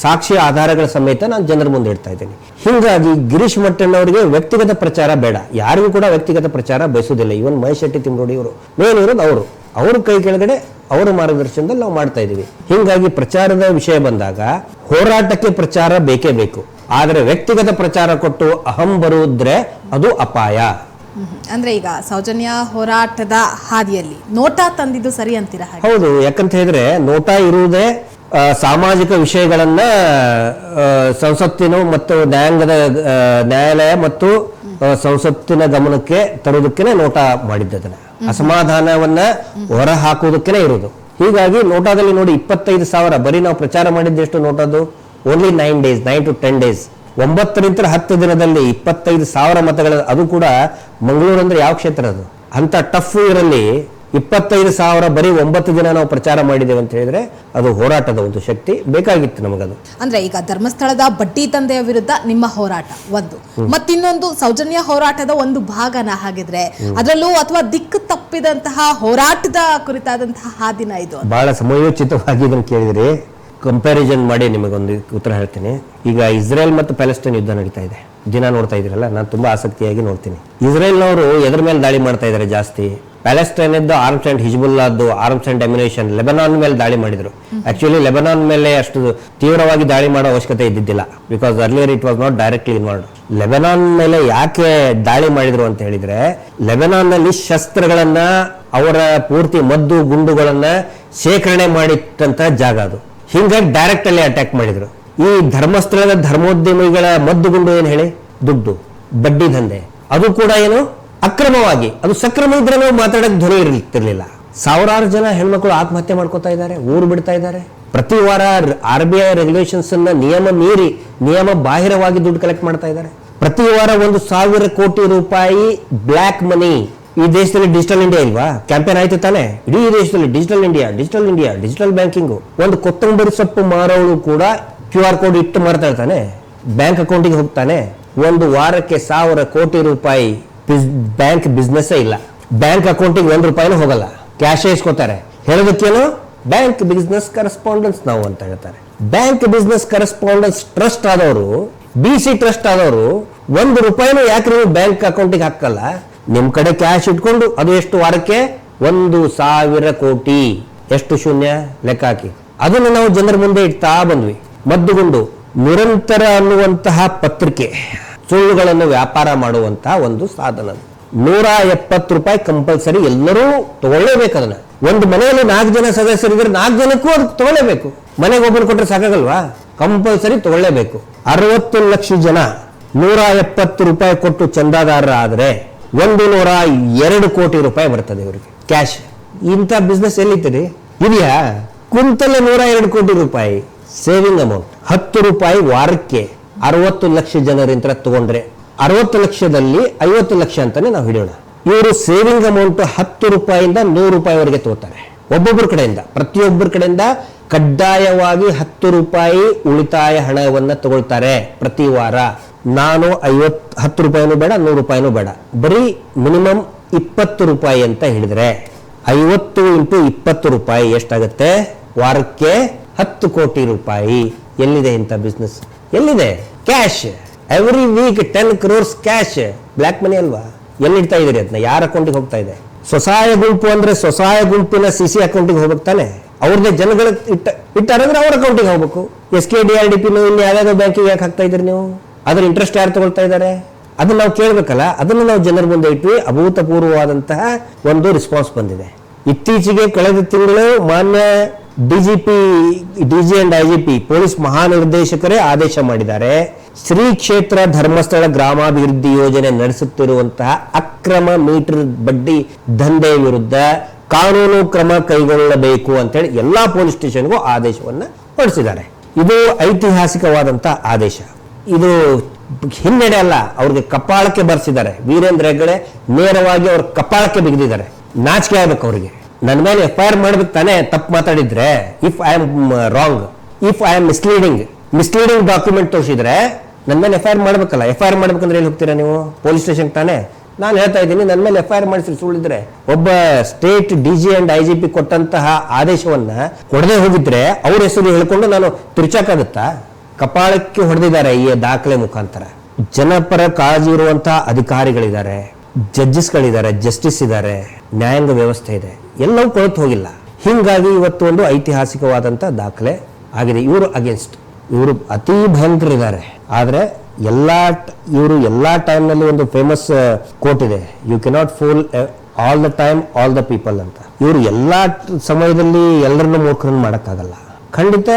ಸಾಕ್ಷಿ ಆಧಾರಗಳ ಸಮೇತ ನಾನು ಜನರ ಮುಂದೆ ಇಡ್ತಾ ಇದ್ದೀನಿ. ಹೀಗಾಗಿ ಗಿರೀಶ್ ಮಟ್ಟಣ್ಣವರಿಗೆ ವ್ಯಕ್ತಿಗತ ಪ್ರಚಾರ ಬೇಡ. ಯಾರಿಗೂ ಕೂಡ ವ್ಯಕ್ತಿಗತ ಪ್ರಚಾರ ಬಯಸುವುದಿಲ್ಲ. ಇವನ್ ಮಹೇಶ್ ಶೆಟ್ಟಿ ತಿಮ್ರೋಡಿ ಇವರು. ಮೇನ್ ಇರೋದು ಅವರು. ಅವ್ರ ಕೈ ಕೆಳಗಡೆ ಅವರ ಮಾರ್ಗದರ್ಶನದಲ್ಲಿ ನಾವು ಮಾಡ್ತಾ ಇದ್ದೀವಿ. ಹೀಗಾಗಿ ಪ್ರಚಾರದ ವಿಷಯ ಬಂದಾಗ ಹೋರಾಟಕ್ಕೆ ಪ್ರಚಾರ ಬೇಕೇ ಬೇಕು. ಆದರೆ ವ್ಯಕ್ತಿಗತ ಪ್ರಚಾರ ಕೊಟ್ಟು ಅಹಂ ಬರುವುದ್ರೆ ಅದು ಅಪಾಯ. ಅಂದ್ರೆ ಈಗ ಸೌಜನ್ಯ ಹೋರಾಟದ ಹಾದಿಯಲ್ಲಿ ನೋಟಾ ತಂದಿದ್ದು ಸರಿ ಅಂತೀರಾ ಹೌದು. ಯಾಕಂತ ಹೇಳಿದ್ರೆ ನೋಟಾ ಇರುವುದೇ ಸಾಮಾಜಿಕ ವಿಷಯಗಳನ್ನ ಸಂಸತ್ತಿನ ಮತ್ತು ನ್ಯಾಯಾಂಗದ ನ್ಯಾಯಾಲಯ ಮತ್ತು ಸಂಸತ್ತಿನ ಗಮನಕ್ಕೆ ತರುವುದಕ್ಕೆ ನೋಟ ಮಾಡಿದ್ದದನ್ನ. ಅಸಮಾಧಾನವನ್ನ ಹೊರ ಇರೋದು ಹೀಗಾಗಿ ನೋಟಾದಲ್ಲಿ ನೋಡಿ ಇಪ್ಪತ್ತೈದು ಸಾವಿರ, ಬರೀ ನಾವು ಪ್ರಚಾರ ಮಾಡಿದ್ದೆಷ್ಟು ನೋಟದ್ದು? Only nine days nine to ten days ಒಂಬತ್ತರಿಂದ ಹತ್ತು ದಿನದಲ್ಲಿ ಇಪ್ಪತ್ತೈದು ಸಾವಿರ ಮತಗಳ, ಅದು ಕೂಡ ಮಂಗಳೂರು ಅಂದ್ರೆ ಯಾವ ಕ್ಷೇತ್ರ ಅದು? ಅಂತ ಟಫ್ ಇರಲ್ಲಿ ಇಪ್ಪತ್ತೈದು ಸಾವಿರ ಬರೀ ಒಂಬತ್ತು ದಿನ ನಾವು ಪ್ರಚಾರ ಮಾಡಿದ್ದೇವೆ ಅಂತ ಹೇಳಿದ್ರೆ ಅದು ಹೋರಾಟದ ಒಂದು ಶಕ್ತಿ. ಬೇಕಾಗಿತ್ತು ನಮಗದು. ಅಂದ್ರೆ ಈಗ ಧರ್ಮಸ್ಥಳದ ಬಟ್ಟಿ ತಂದೆಯ ವಿರುದ್ಧ ನಿಮ್ಮ ಹೋರಾಟ ಒಂದು. ಮತ್ತಿನ್ನೊಂದು ಸೌಜನ್ಯ ಹೋರಾಟದ ಒಂದು ಭಾಗನ ಹಾಗಿದ್ರೆ ಅದರಲ್ಲೂ ಅಥವಾ ದಿಕ್ಕು ತಪ್ಪಿದಂತಹ ಹೋರಾಟದ ಕುರಿತಾದಂತಹ ಹಾದಿನ ಇದು ಬಹಳ ಸಮಯೋಚಿತವಾಗಿ ಇದನ್ನು ಕೇಳಿದ್ರಿ ಕಂಪ್ಯಾರಿಸನ್ ಮಾಡಿ ನಿಮಗೊಂದು ಉತ್ತರ ಹೇಳ್ತೀನಿ. ಈಗ ಇಸ್ರೇಲ್ ಮತ್ತು ಪ್ಯಾಲೆಸ್ಟೈನ್ ಯುದ್ಧ ನಡೀತಾ ಇದೆ. ದಿನ ನೋಡ್ತಾ ಇದ್ರಲ್ಲ ನಾನು ತುಂಬಾ ಆಸಕ್ತಿಯಾಗಿ ನೋಡ್ತೀನಿ. ಇಸ್ರೇಲ್ನವರು ಎದ್ರ ಮೇಲೆ ದಾಳಿ ಮಾಡ್ತಾ ಇದ್ದಾರೆ ಜಾಸ್ತಿ. ಪ್ಯಾಲೆಸ್ಟೈನ್ ಇದ್ದು ಆರ್ಮ್ಸ್ ಅಂಡ್ ಹಿಜ್ಬುಲ್ಲಾದ್ದು ಆರ್ಮ್ಸ್ ಅಂಡ್ ಡೆಮಿನೇಷನ್ ಲೆಬನಾನ್ ಮೇಲೆ ದಾಳಿ ಮಾಡಿದ್ರು. ಆಕ್ಚುಲಿ ಲೆಬನಾನ್ ಮೇಲೆ ಅಷ್ಟು ತೀವ್ರವಾಗಿ ದಾಳಿ ಮಾಡೋ ಅವಶ್ಯಕತೆ ಇದ್ದಿದ್ದಿಲ್ಲ. Because earlier it was not directly involve Lebanon ಮೇಲೆ ಯಾಕೆ ದಾಳಿ ಮಾಡಿದ್ರು ಅಂತ ಹೇಳಿದ್ರೆ ಲೆಬನಾನ್ನಲ್ಲಿ ಶಸ್ತ್ರಗಳನ್ನ, ಅವರ ಪೂರ್ತಿ ಮದ್ದು, ಗುಂಡುಗಳನ್ನ ಶೇಖರಣೆ ಮಾಡಿಟ್ಟಂತ ಜಾಗ ಅದು. ಹಿಂಗಾಗಿ ಡೈರೆಕ್ಟ್ ಅಲ್ಲಿ ಅಟ್ಯಾಕ್ ಮಾಡಿದ್ರು. ಈ ಧರ್ಮಸ್ಥಳದ ಧರ್ಮೋದ್ಯಮಿಗಳ ಮದ್ದು, ಗುಂಡು ಏನ್ ಹೇಳಿ? ದುಡ್ಡು, ಬಡ್ಡಿ ದಂಧೆ. ಅದು ಕೂಡ ಏನು? ಅಕ್ರಮವಾಗಿ, ಅದು ಸಕ್ರಮ ಇದ್ರೆ ನಾವು ಮಾತಾಡಕ್ ಧ್ವನಿ ಇರ್ತಿರ್ಲಿಲ್ಲ. ಸಾವಿರಾರು ಜನ ಹೆಣ್ಮಕ್ಳು ಆತ್ಮಹತ್ಯೆ ಮಾಡ್ಕೋತಾ ಇದ್ದಾರೆ, ಊರು ಬಿಡ್ತಾ ಇದ್ದಾರೆ. ಪ್ರತಿ ವಾರ ಆರ್ ಬಿ ಐ ರೆಗ್ಯುಲೇಷನ್ಸ್ ಅನ್ನ ನಿಯಮ ಮೀರಿ, ನಿಯಮ ಬಾಹಿರವಾಗಿ ದುಡ್ಡು ಕಲೆಕ್ಟ್ ಮಾಡ್ತಾ ಇದ್ದಾರೆ. ಪ್ರತಿ ವಾರ ಒಂದು ಸಾವಿರ ಕೋಟಿ ರೂಪಾಯಿ ಬ್ಲ್ಯಾಕ್ ಮನಿ ಈ ದೇಶದಲ್ಲಿ ಡಿಜಿಟಲ್ ಇಂಡಿಯಾ ಇಲ್ವಾ? ಕ್ಯಾಂಪೇನ್ ಆಯ್ತು ತಾನೆ? ಇಡೀ ದೇಶದಲ್ಲಿ digital India digital India digital banking ಒಂದು ಕೊತ್ತಂಬರಿ ಸೊಪ್ಪು ಮಾರೋಳು ಕೂಡ ಕ್ಯೂ ಆರ್ ಕೋಡ್ ಇಟ್ಟು ಮಾರ್ತಾ ಇರ್ತಾನೆ. ಬ್ಯಾಂಕ್ ಅಕೌಂಟಿಗೆ ಹೋಗ್ತಾನೆ. ಒಂದು ವಾರಕ್ಕೆ ಸಾವಿರ ಕೋಟಿ ರೂಪಾಯಿ ಬ್ಯಾಂಕ್ ಬಿಸ್ನೆಸ್ಸೇ ಇಲ್ಲ. ಬ್ಯಾಂಕ್ ಅಕೌಂಟಿಗೆ ಒಂದು ರೂಪಾಯಿನೂ ಹೋಗಲ್ಲ. ಕ್ಯಾಶೇ ಇಸ್ಕೋತಾರೆ. ಹೇಳೋದಕ್ಕೇನು? ಬ್ಯಾಂಕ್ ಬಿಸ್ನೆಸ್ ಕರೆಸ್ಪಾಂಡೆನ್ಸ್ ನಾವು ಅಂತ ಹೇಳ್ತಾರೆ. ಬ್ಯಾಂಕ್ ಬಿಸ್ನೆಸ್ ಕರೆಸ್ಪಾಂಡೆನ್ಸ್ ಟ್ರಸ್ಟ್ ಆದವರು ಬಿ ಸಿ ಟ್ರಸ್ಟ್ ಆದವರು, ಒಂದು ರೂಪಾಯಿನೂ ಯಾಕೆ ನೀವು ಬ್ಯಾಂಕ್ ಅಕೌಂಟಿಗೆ ಹಾಕಲ್ಲ? ನಿಮ್ ಕಡೆ ಕ್ಯಾಶ್ ಇಟ್ಕೊಂಡು ಅದು ಎಷ್ಟು ವಾರಕ್ಕೆ? ಒಂದು ಸಾವಿರ ಕೋಟಿ. ಎಷ್ಟು ಶೂನ್ಯ? ಲೆಕ್ಕ ಹಾಕಿ. ಅದನ್ನು ನಾವು ಜನರ ಮುಂದೆ ಇಡ್ತಾ ಬಂದ್ವಿ. ಮದ್ದುಗೊಂಡು. ನಿರಂತರ ಅನ್ನುವಂತಹ ಪತ್ರಿಕೆ. ಸುಳ್ಳುಗಳನ್ನು ವ್ಯಾಪಾರ ಮಾಡುವಂತಹ ಒಂದು ಸಾಧನ. ನೂರ ಎಪ್ಪತ್ತು ರೂಪಾಯಿ ಕಂಪಲ್ಸರಿ ಎಲ್ಲರೂ ತಗೊಳ್ಳೇಬೇಕು ಅದನ್ನ. ಒಂದು ಮನೆಯಲ್ಲಿ ನಾಲ್ಕು ಜನ ಸದಸ್ಯರಿದ್ರೆ ನಾಲ್ಕು ಜನಕ್ಕೂ ಅದು ತಗೊಳ್ಳೇಬೇಕು. ಮನೆಗೆ ಒಬ್ಬರು ಕೊಟ್ಟರೆ ಸಾಕಾಗಲ್ವಾ? ಕಂಪಲ್ಸರಿ ತಗೊಳ್ಳೇಬೇಕು. ಅರವತ್ತು ಲಕ್ಷ ಜನ ನೂರ ಎಪ್ಪತ್ತು ರೂಪಾಯಿ ಕೊಟ್ಟು ಚಂದಾದಾರರ ಆದ್ರೆ ಒಂದು ನೂರ ಎರಡು ಕೋಟಿ ರೂಪಾಯಿ ಬರ್ತದೆ ಇವರಿಗೆ. ಕ್ಯಾಶ್ ಇಂಥ ಬಿಸ್ನೆಸ್ ಎಲ್ಲಿದ್ದೀರಿ ಇದೆಯಾ? ಕುಂತಲೆ ನೂರ ಎರಡು ಕೋಟಿ ರೂಪಾಯಿ ಸೇವಿಂಗ್ ಅಮೌಂಟ್ ಹತ್ತು ರೂಪಾಯಿ ವಾರಕ್ಕೆ. ಅರವತ್ತು ಲಕ್ಷ ಜನರಿಂದ ತಗೊಂಡ್ರೆ ಅರವತ್ತು ಲಕ್ಷದಲ್ಲಿ ಐವತ್ತು ಲಕ್ಷ ಅಂತಾನೆ ನಾವು ಹಿಡಿಯೋಣ. ಇವರು ಸೇವಿಂಗ್ ಅಮೌಂಟ್ ಹತ್ತು ರೂಪಾಯಿಂದ ನೂರು ರೂಪಾಯಿವರೆಗೆ ತಗೋತಾರೆ. ಒಬ್ಬೊಬ್ಬರ ಕಡೆಯಿಂದ, ಪ್ರತಿಯೊಬ್ಬರ ಕಡೆಯಿಂದ ಕಡ್ಡಾಯವಾಗಿ ಹತ್ತು ರೂಪಾಯಿ ಉಳಿತಾಯ ಹಣವನ್ನ ತಗೊಳ್ತಾರೆ ಪ್ರತಿ ವಾರ. ನಾನು ಐವತ್, ಹತ್ತು ರೂಪಾಯಿನೂ ಬೇಡ, ನೂರು ರೂಪಾಯಿನೂ ಬೇಡ. ಬರೀ ಮಿನಿಮಮ್ ಇಪ್ಪತ್ತು ರೂಪಾಯಿ ಅಂತ ಹೇಳಿದ್ರೆ ಐವತ್ತು ಇಂಟು ಇಪ್ಪತ್ತು ರೂಪಾಯಿ ಎಷ್ಟಾಗುತ್ತೆ? ವಾರಕ್ಕೆ ಹತ್ತು ಕೋಟಿ ರೂಪಾಯಿ. ಎಲ್ಲಿದೆ ಇಂಥ ಬಿಸ್ನೆಸ್ ಎಲ್ಲಿದೆ? Cash every week ten crores cash black money ಅಲ್ವಾ? ಎಲ್ಲಿಡ್ತಾ ಇದೀರಿ ಅದನ್ನ? ಯಾರ ಅಕೌಂಟಿಗೆ ಹೋಗ್ತಾ ಇದೆ? ಸ್ವಸಹಾಯ ಗುಂಪು ಅಂದ್ರೆ ಸ್ವಸಹಾಯ ಗುಂಪಿನ ಸಿ ಸಿ ಅಕೌಂಟಿಗೆ ಹೋಗ್ಬೇಕು ತಾನೆ? ಅವ್ರದ್ದೇ ಜನಗಳ ಇಟ್ಟ, ಇಟ್ಟಾರಂದ್ರೆ ಅವ್ರ ಅಕೌಂಟಿಗೆ ಹೋಗ್ಬೇಕು. S K D R D P ಇನ್ನು ಯಾವ್ಯಾವ ಬ್ಯಾಂಕಿಗೆ ಯಾಕೆ ಹಾಕ್ತಾ ಇದ್ರಿ ನೀವು? ಅದ್ರ ಇಂಟ್ರೆಸ್ಟ್ ಯಾರು ತಗೊಳ್ತಾ ಇದ್ದಾರೆ? ಅದನ್ನ ನಾವು ಕೇಳಬೇಕಲ್ಲ, ಅದನ್ನು ನಾವು ಜನರ ಮುಂದೆ ಇಟ್ವಿ. ಅಭೂತಪೂರ್ವವಾದಂತಹ ಒಂದು ರಿಸ್ಪಾನ್ಸ್ ಬಂದಿದೆ. ಇತ್ತೀಚೆಗೆ ಕಳೆದ ತಿಂಗಳು ಮಾನ್ಯ DGP, DG and IGP, police ಮಹಾನಿರ್ದೇಶಕರೇ ಆದೇಶ ಮಾಡಿದ್ದಾರೆ. ಶ್ರೀ ಕ್ಷೇತ್ರ ಧರ್ಮಸ್ಥಳ ಗ್ರಾಮಾಭಿವೃದ್ಧಿ ಯೋಜನೆ ನಡೆಸುತ್ತಿರುವಂತಹ ಅಕ್ರಮ ಮೀಟರ್ ಬಡ್ಡಿ ದಂಧೆ ವಿರುದ್ಧ ಕಾನೂನು ಕ್ರಮ ಕೈಗೊಳ್ಳಬೇಕು ಅಂತೇಳಿ ಎಲ್ಲಾ ಪೊಲೀಸ್ ಸ್ಟೇಷನ್ಗೂ ಆದೇಶವನ್ನ ಹೊರಡಿಸಿದ್ದಾರೆ. ಇದು ಐತಿಹಾಸಿಕವಾದಂತ ಆದೇಶ. ಇದು ಹಿನ್ನಡೆ ಅಲ್ಲ, ಅವ್ರಿಗೆ ಕಪಾಳಕ್ಕೆ ಬರ್ಸಿದ್ದಾರೆ. ವೀರೇಂದ್ರ ಹೆಗ್ಗಡೆ ನೇರವಾಗಿ ಅವ್ರ ಕಪಾಳಕ್ಕೆ ಬಿಗಿದಿದ್ದಾರೆ. ನಾಚಿಕೆ ಆಗ್ಬೇಕು ಅವ್ರಿಗೆ. ನನ್ನ ಮೇಲೆ ಎಫ್ ಐ ಆರ್ ಮಾಡ್ಬೇಕು ತಾನೇ ತಪ್ಪು ಮಾತಾಡಿದ್ರೆ if I am wrong if I am misleading misleading document ತೋರಿಸಿದ್ರೆ ನನ್ನ ಮೇಲೆ ಎಫ್ ಐ ಆರ್ ಮಾಡ್ಬೇಕಲ್ಲ. ಎಫ್ ಐ ಆರ್ ಮಾಡ್ಬೇಕಂದ್ರೆ ಎಲ್ಲಿ ಹೋಗ್ತೀರಾ ನೀವು? ಪೊಲೀಸ್ ಸ್ಟೇಷನ್ ತಾನೇ? ನಾನು ಹೇಳ್ತಾ ಇದ್ದೀನಿ, ನನ್ನ ಮೇಲೆ ಎಫ್ ಐ ಆರ್ ಮಾಡಿಸಿ ಸುಳ್ಳಿದ್ರೆ. ಒಬ್ಬ state D G and I G P ಕೊಟ್ಟಂತಹ ಆದೇಶವನ್ನ ಕೊಡದೆ ಹೋಗಿದ್ರೆ ಅವ್ರ ಹೆಸರು ಹೇಳ್ಕೊಂಡು ನಾನು ತಿರ್ಚಾಕಾಗುತ್ತಾ? ಕಪಾಳಕ್ಕೆ ಹೊಡೆದಿದ್ದಾರೆ ಈ ದಾಖಲೆ ಮುಖಾಂತರ. ಜನಪರ ಕಾಳಜಿ ಇರುವಂತಹ ಅಧಿಕಾರಿಗಳಿದ್ದಾರೆ. ಜಡ್ಜಸ್ಗಳಿದ್ದಾರೆ ಜಸ್ಟಿಸ್ ಇದ್ದಾರೆ, ನ್ಯಾಯಾಂಗ ವ್ಯವಸ್ಥೆ ಇದೆ, ಎಲ್ಲವೂ ಕೊಳತು ಹೋಗಿಲ್ಲ. ಹಿಂಗಾಗಿ ಇವತ್ತು ಒಂದು ಐತಿಹಾಸಿಕವಾದಂಥ ದಾಖಲೆ ಆಗಿದೆ. ಇವರು ಅಗೇನ್ಸ್ಟ್ ಇವರು ಅತಿ ಭಯಂಕರಿದ್ದಾರೆ. ಆದ್ರೆ ಎಲ್ಲ ಇವರು ಎಲ್ಲಾ ಟೈಮ್ನಲ್ಲಿ ಒಂದು ಫೇಮಸ್ ಕೋಟ್ ಇದೆ. You cannot fool all the time all the people ಅಂತ. ಇವರು ಎಲ್ಲಾ ಸಮಯದಲ್ಲಿ ಎಲ್ಲರನ್ನು ಮೂರ್ಖರನ್ನು ಮಾಡೋಕ್ಕಾಗಲ್ಲ. ಖಂಡಿತ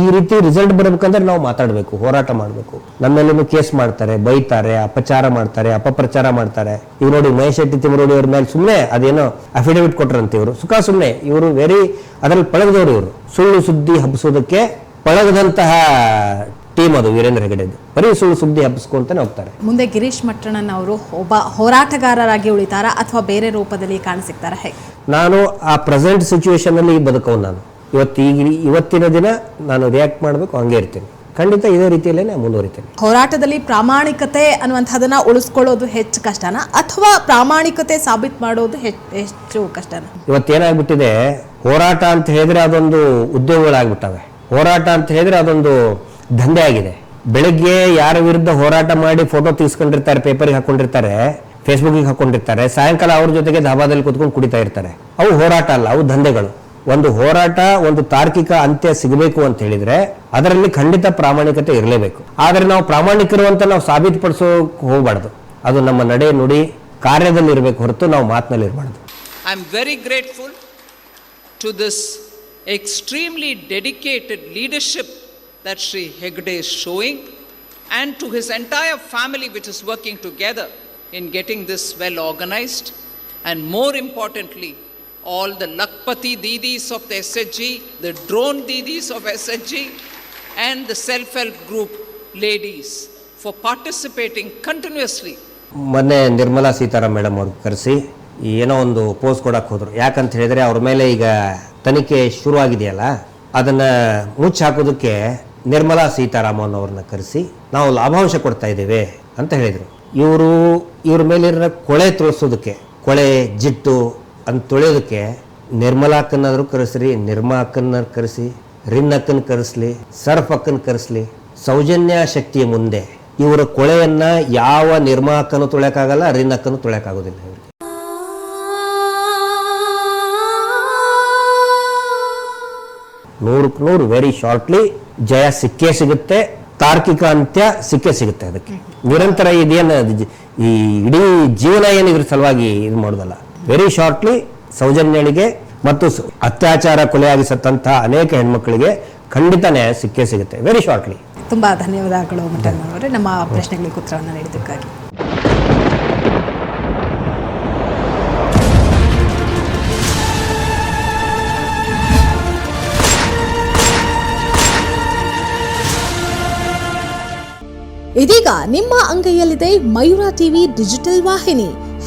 ಈ ರೀತಿ ರಿಸಲ್ಟ್ ಬರಬೇಕಂದ್ರೆ ನಾವು ಮಾತಾಡಬೇಕು ಹೋರಾಟ ಮಾಡಬೇಕು. ನಮ್ಮ ಮೇಲೂ ಕೇಸ್ ಮಾಡ್ತಾರೆ ಬೈತಾರೆ ಅಪಚಾರ ಮಾಡ್ತಾರೆ ಅಪಪ್ರಚಾರ ಮಾಡ್ತಾರೆ. ಇವ್ರು ನೋಡಿ ಮಹೇಶ್ ಶೆಟ್ಟಿ ತಿಮ್ಮರೋಡಿ ಅವ್ರ ಮೇಲೆ ಸುಮ್ಮನೆ ಅದೇನೋ ಅಫಿಡವಿಟ್ ಕೊಟ್ರಂತ ಇವರು. ಸುಖ ಸುಮ್ಮನೆ ಇವರು ವೆರಿ ಅದರಲ್ಲಿ ಪಳಗದವರು ಇವರು. ಸುಳ್ಳು ಸುದ್ದಿ ಹಬ್ಬಿಸೋದಕ್ಕೆ ಪಳಗದಂತಹ ಟೀಮ್ ಅದು ವೀರೇಂದ್ರ ಹೆಗಡೆದು ಬರೀ ಸುಳ್ಳು ಸುದ್ದಿ ಹಬ್ಬಿಸ್ಕೊಂತಾನೆ ಹೋಗ್ತಾರೆ. ಮುಂದೆ ಗಿರೀಶ್ ಮಟ್ಟಣ್ಣನ್ ಅವರು ಒಬ್ಬ ಹೋರಾಟಗಾರರಾಗಿ ಉಳಿತಾರ ಅಥವಾ ಬೇರೆ ರೂಪದಲ್ಲಿ ಕಾಣಿಸಿಕ್ತಾರ ಹೇಗೆ? ನಾನು ಆ ಪ್ರೆಸೆಂಟ್ ಸಿಚುವೇಶನ್ ಅಲ್ಲಿ ಬದುಕವ್ ನಾನು. ಇವತ್ತು ಈಗ ಇವತ್ತಿನ ದಿನ ನಾನು ರಿಯಾಕ್ಟ್ ಮಾಡಬೇಕು ಹಂಗೆ ಇರ್ತೀನಿ. ಖಂಡಿತ ಇದೇ ರೀತಿಯಲ್ಲೇ ಮುಂದುವರಿತೇನೆ. ಹೋರಾಟದಲ್ಲಿ ಪ್ರಾಮಾಣಿಕತೆ ಅನ್ನುವಂಥದ್ದನ್ನ ಉಳಿಸ್ಕೊಳ್ಳೋದು ಹೆಚ್ಚು ಕಷ್ಟನಾ? ಅಥವಾ ಪ್ರಾಮಾಣಿಕತೆ ಸಾಬೀತು ಮಾಡೋದು ಹೆಚ್ಚು ಹೆಚ್ಚು ಕಷ್ಟನಾ? ಇವತ್ತೇನಾಗ್ಬಿಟ್ಟಿದೆ ಹೋರಾಟ ಅಂತ ಹೇಳಿದ್ರೆ ಅದೊಂದು ಉದ್ಯೋಗಗಳಾಗ್ಬಿಟ್ಟವೆ. ಹೋರಾಟ ಅಂತ ಹೇಳಿದ್ರೆ ಅದೊಂದು ದಂಧೆ ಆಗಿದೆ. ಬೆಳಗ್ಗೆ ಯಾರ ವಿರುದ್ಧ ಹೋರಾಟ ಮಾಡಿ ಫೋಟೋ ತೀಸ್ಕೊಂಡಿರ್ತಾರೆ ಪೇಪರ್ಗೆ ಹಾಕೊಂಡಿರ್ತಾರೆ ಫೇಸ್ಬುಕ್ಗೆ ಹಾಕೊಂಡಿರ್ತಾರೆ ಸಾಯಂಕಾಲ ಅವ್ರ ಜೊತೆಗೆ ಧಾಬಾದಲ್ಲಿ ಕುತ್ಕೊಂಡು ಕುಡಿತಾ ಇರ್ತಾರೆ. ಅವು ಹೋರಾಟ ಅಲ್ಲ ಅವು ದಂಧೆಗಳು. ಒಂದು ಹೋರಾಟ, ಒಂದು ತಾರ್ಕಿಕ ಅಂತ್ಯ ಸಿಗಬೇಕು ಅಂತ ಹೇಳಿದ್ರೆ ಅದರಲ್ಲಿ ಖಂಡಿತ ಪ್ರಾಮಾಣಿಕತೆ ಇರಲೇಬೇಕು. ಆದರೆ ನಾವು ಪ್ರಾಮಾಣಿಕರು ಅಂತ ನಾವು ಸಾಬೀತುಪಡಿಸೋಕೆ ಹೋಗಬಾರ್ದು. ಅದು ನಮ್ಮ ನಡೆ ನುಡಿ ಕಾರ್ಯದಲ್ಲಿ ಇರಬೇಕು ಹೊರತು ನಾವು ಮಾತಿನಲ್ಲಿ ಇರಬಾರ್ದು. I am very grateful to this extremely dedicated leadership that Shri Hegde is showing and to his entire family which is working together in getting this well organised and more importantly all the Lakpati Didis of the SHG, the drone Didis of SHG and the self-help group ladies for participating continuously. ಮೊನ್ನೆ Nirmala Sitaram madam ಅವ್ರು ಕರೆಸಿ ಏನೋ ಒಂದು pose ಕೊಡಕ್ಕೆ ಹೋದ್ರು. ಯಾಕಂತ ಹೇಳಿದ್ರೆ ಅವ್ರ ಮೇಲೆ ಈಗ ತನಿಖೆ ಶುರುವಾಗಿದೆಯಲ್ಲ ಅದನ್ನ ಮುಚ್ಚಿ ಹಾಕೋದಕ್ಕೆ ನಿರ್ಮಲಾ ಸೀತಾರಾಮನ್ ಅವ್ರನ್ನ ಕರೆಸಿ ನಾವು ಲಾಭಾಂಶ ಕೊಡ್ತಾ ಇದ್ದೇವೆ ಅಂತ ಹೇಳಿದರು. ಇವರು ಇವ್ರ ಮೇಲಿರೋ ಕೊಳೆ ತೋರಿಸೋದಕ್ಕೆ ಕೊಳೆ ಜಿಟ್ಟು ಅಂತ ತೊಳೆಯೋದಕ್ಕೆ ನಿರ್ಮಲಾ ಅಕ್ಕನಾದ್ರು ಕರೆಸ್ರಿ ನಿರ್ಮಾ ಅಕ್ಕನ ಕರೆಸಿ ರಿನ್ ಅಕ್ಕನ ಕರೆಸ್ಲಿ ಸರ್ಫ್ ಅಕ್ಕನ ಕರೆಸ್ಲಿ, ಸೌಜನ್ಯ ಶಕ್ತಿಯ ಮುಂದೆ ಇವರ ಕೊಳೆಯನ್ನ ಯಾವ ನಿರ್ಮಾಕನು ತೊಳೆಯಕ್ಕಾಗಲ್ಲ ರಿನ್ ಅಕ್ಕನು ತೊಳೆಯಕ್ಕಾಗೋದಿಲ್ಲ ಇವರಿಗೆ. ನೂರಕ್ಕೆ ನೂರು ವೆರಿ ಶಾರ್ಟ್ಲಿ ಜಯ ಸಿಕ್ಕೇ ಸಿಗುತ್ತೆ, ತಾರ್ಕಿಕ ಅಂತ್ಯ ಸಿಕ್ಕೇ ಸಿಗುತ್ತೆ ಅದಕ್ಕೆ. ನಿರಂತರ ಇದೇನು ಈ ಇಡೀ ಜೀವನ ಏನು ಇದ್ರ ಸಲುವಾಗಿ ಇದು ಮಾಡೋದಲ್ಲ. ವೆರಿ ಶಾರ್ಟ್ಲಿ ಸೌಜನ್ಯಳಿಗೆ ಮತ್ತು ಸ- ಅತ್ಯಾಚಾರ ಕೊಲೆಯಾಗಿ ಸತ್ತಂತಹ ಅನೇಕ ಹೆಣ್ಮಕ್ಕಳಿಗೆ ಖಂಡಿತ ನ್ಯಾಯ ಸಿಕ್ಕೇ ಸಿಗುತ್ತೆ. ವೆರಿ ಶಾರ್ಟ್ಲಿ ತುಂಬಾ ಧನ್ಯವಾದಗಳು ಅವರೇ. ನಮ್ಮ ಪ್ರಶ್ನೆಗಳಿಗೆ ಉತ್ತರವನ್ನು ನೀಡಿದ್ದಕ್ಕಾಗಿ. ಇದೀಗ ನಿಮ್ಮ ಅಂಗೈಯಲ್ಲಿದೆ ಮಯೂರ ಟಿವಿ ಡಿಜಿಟಲ್ ವಾಹಿನಿ.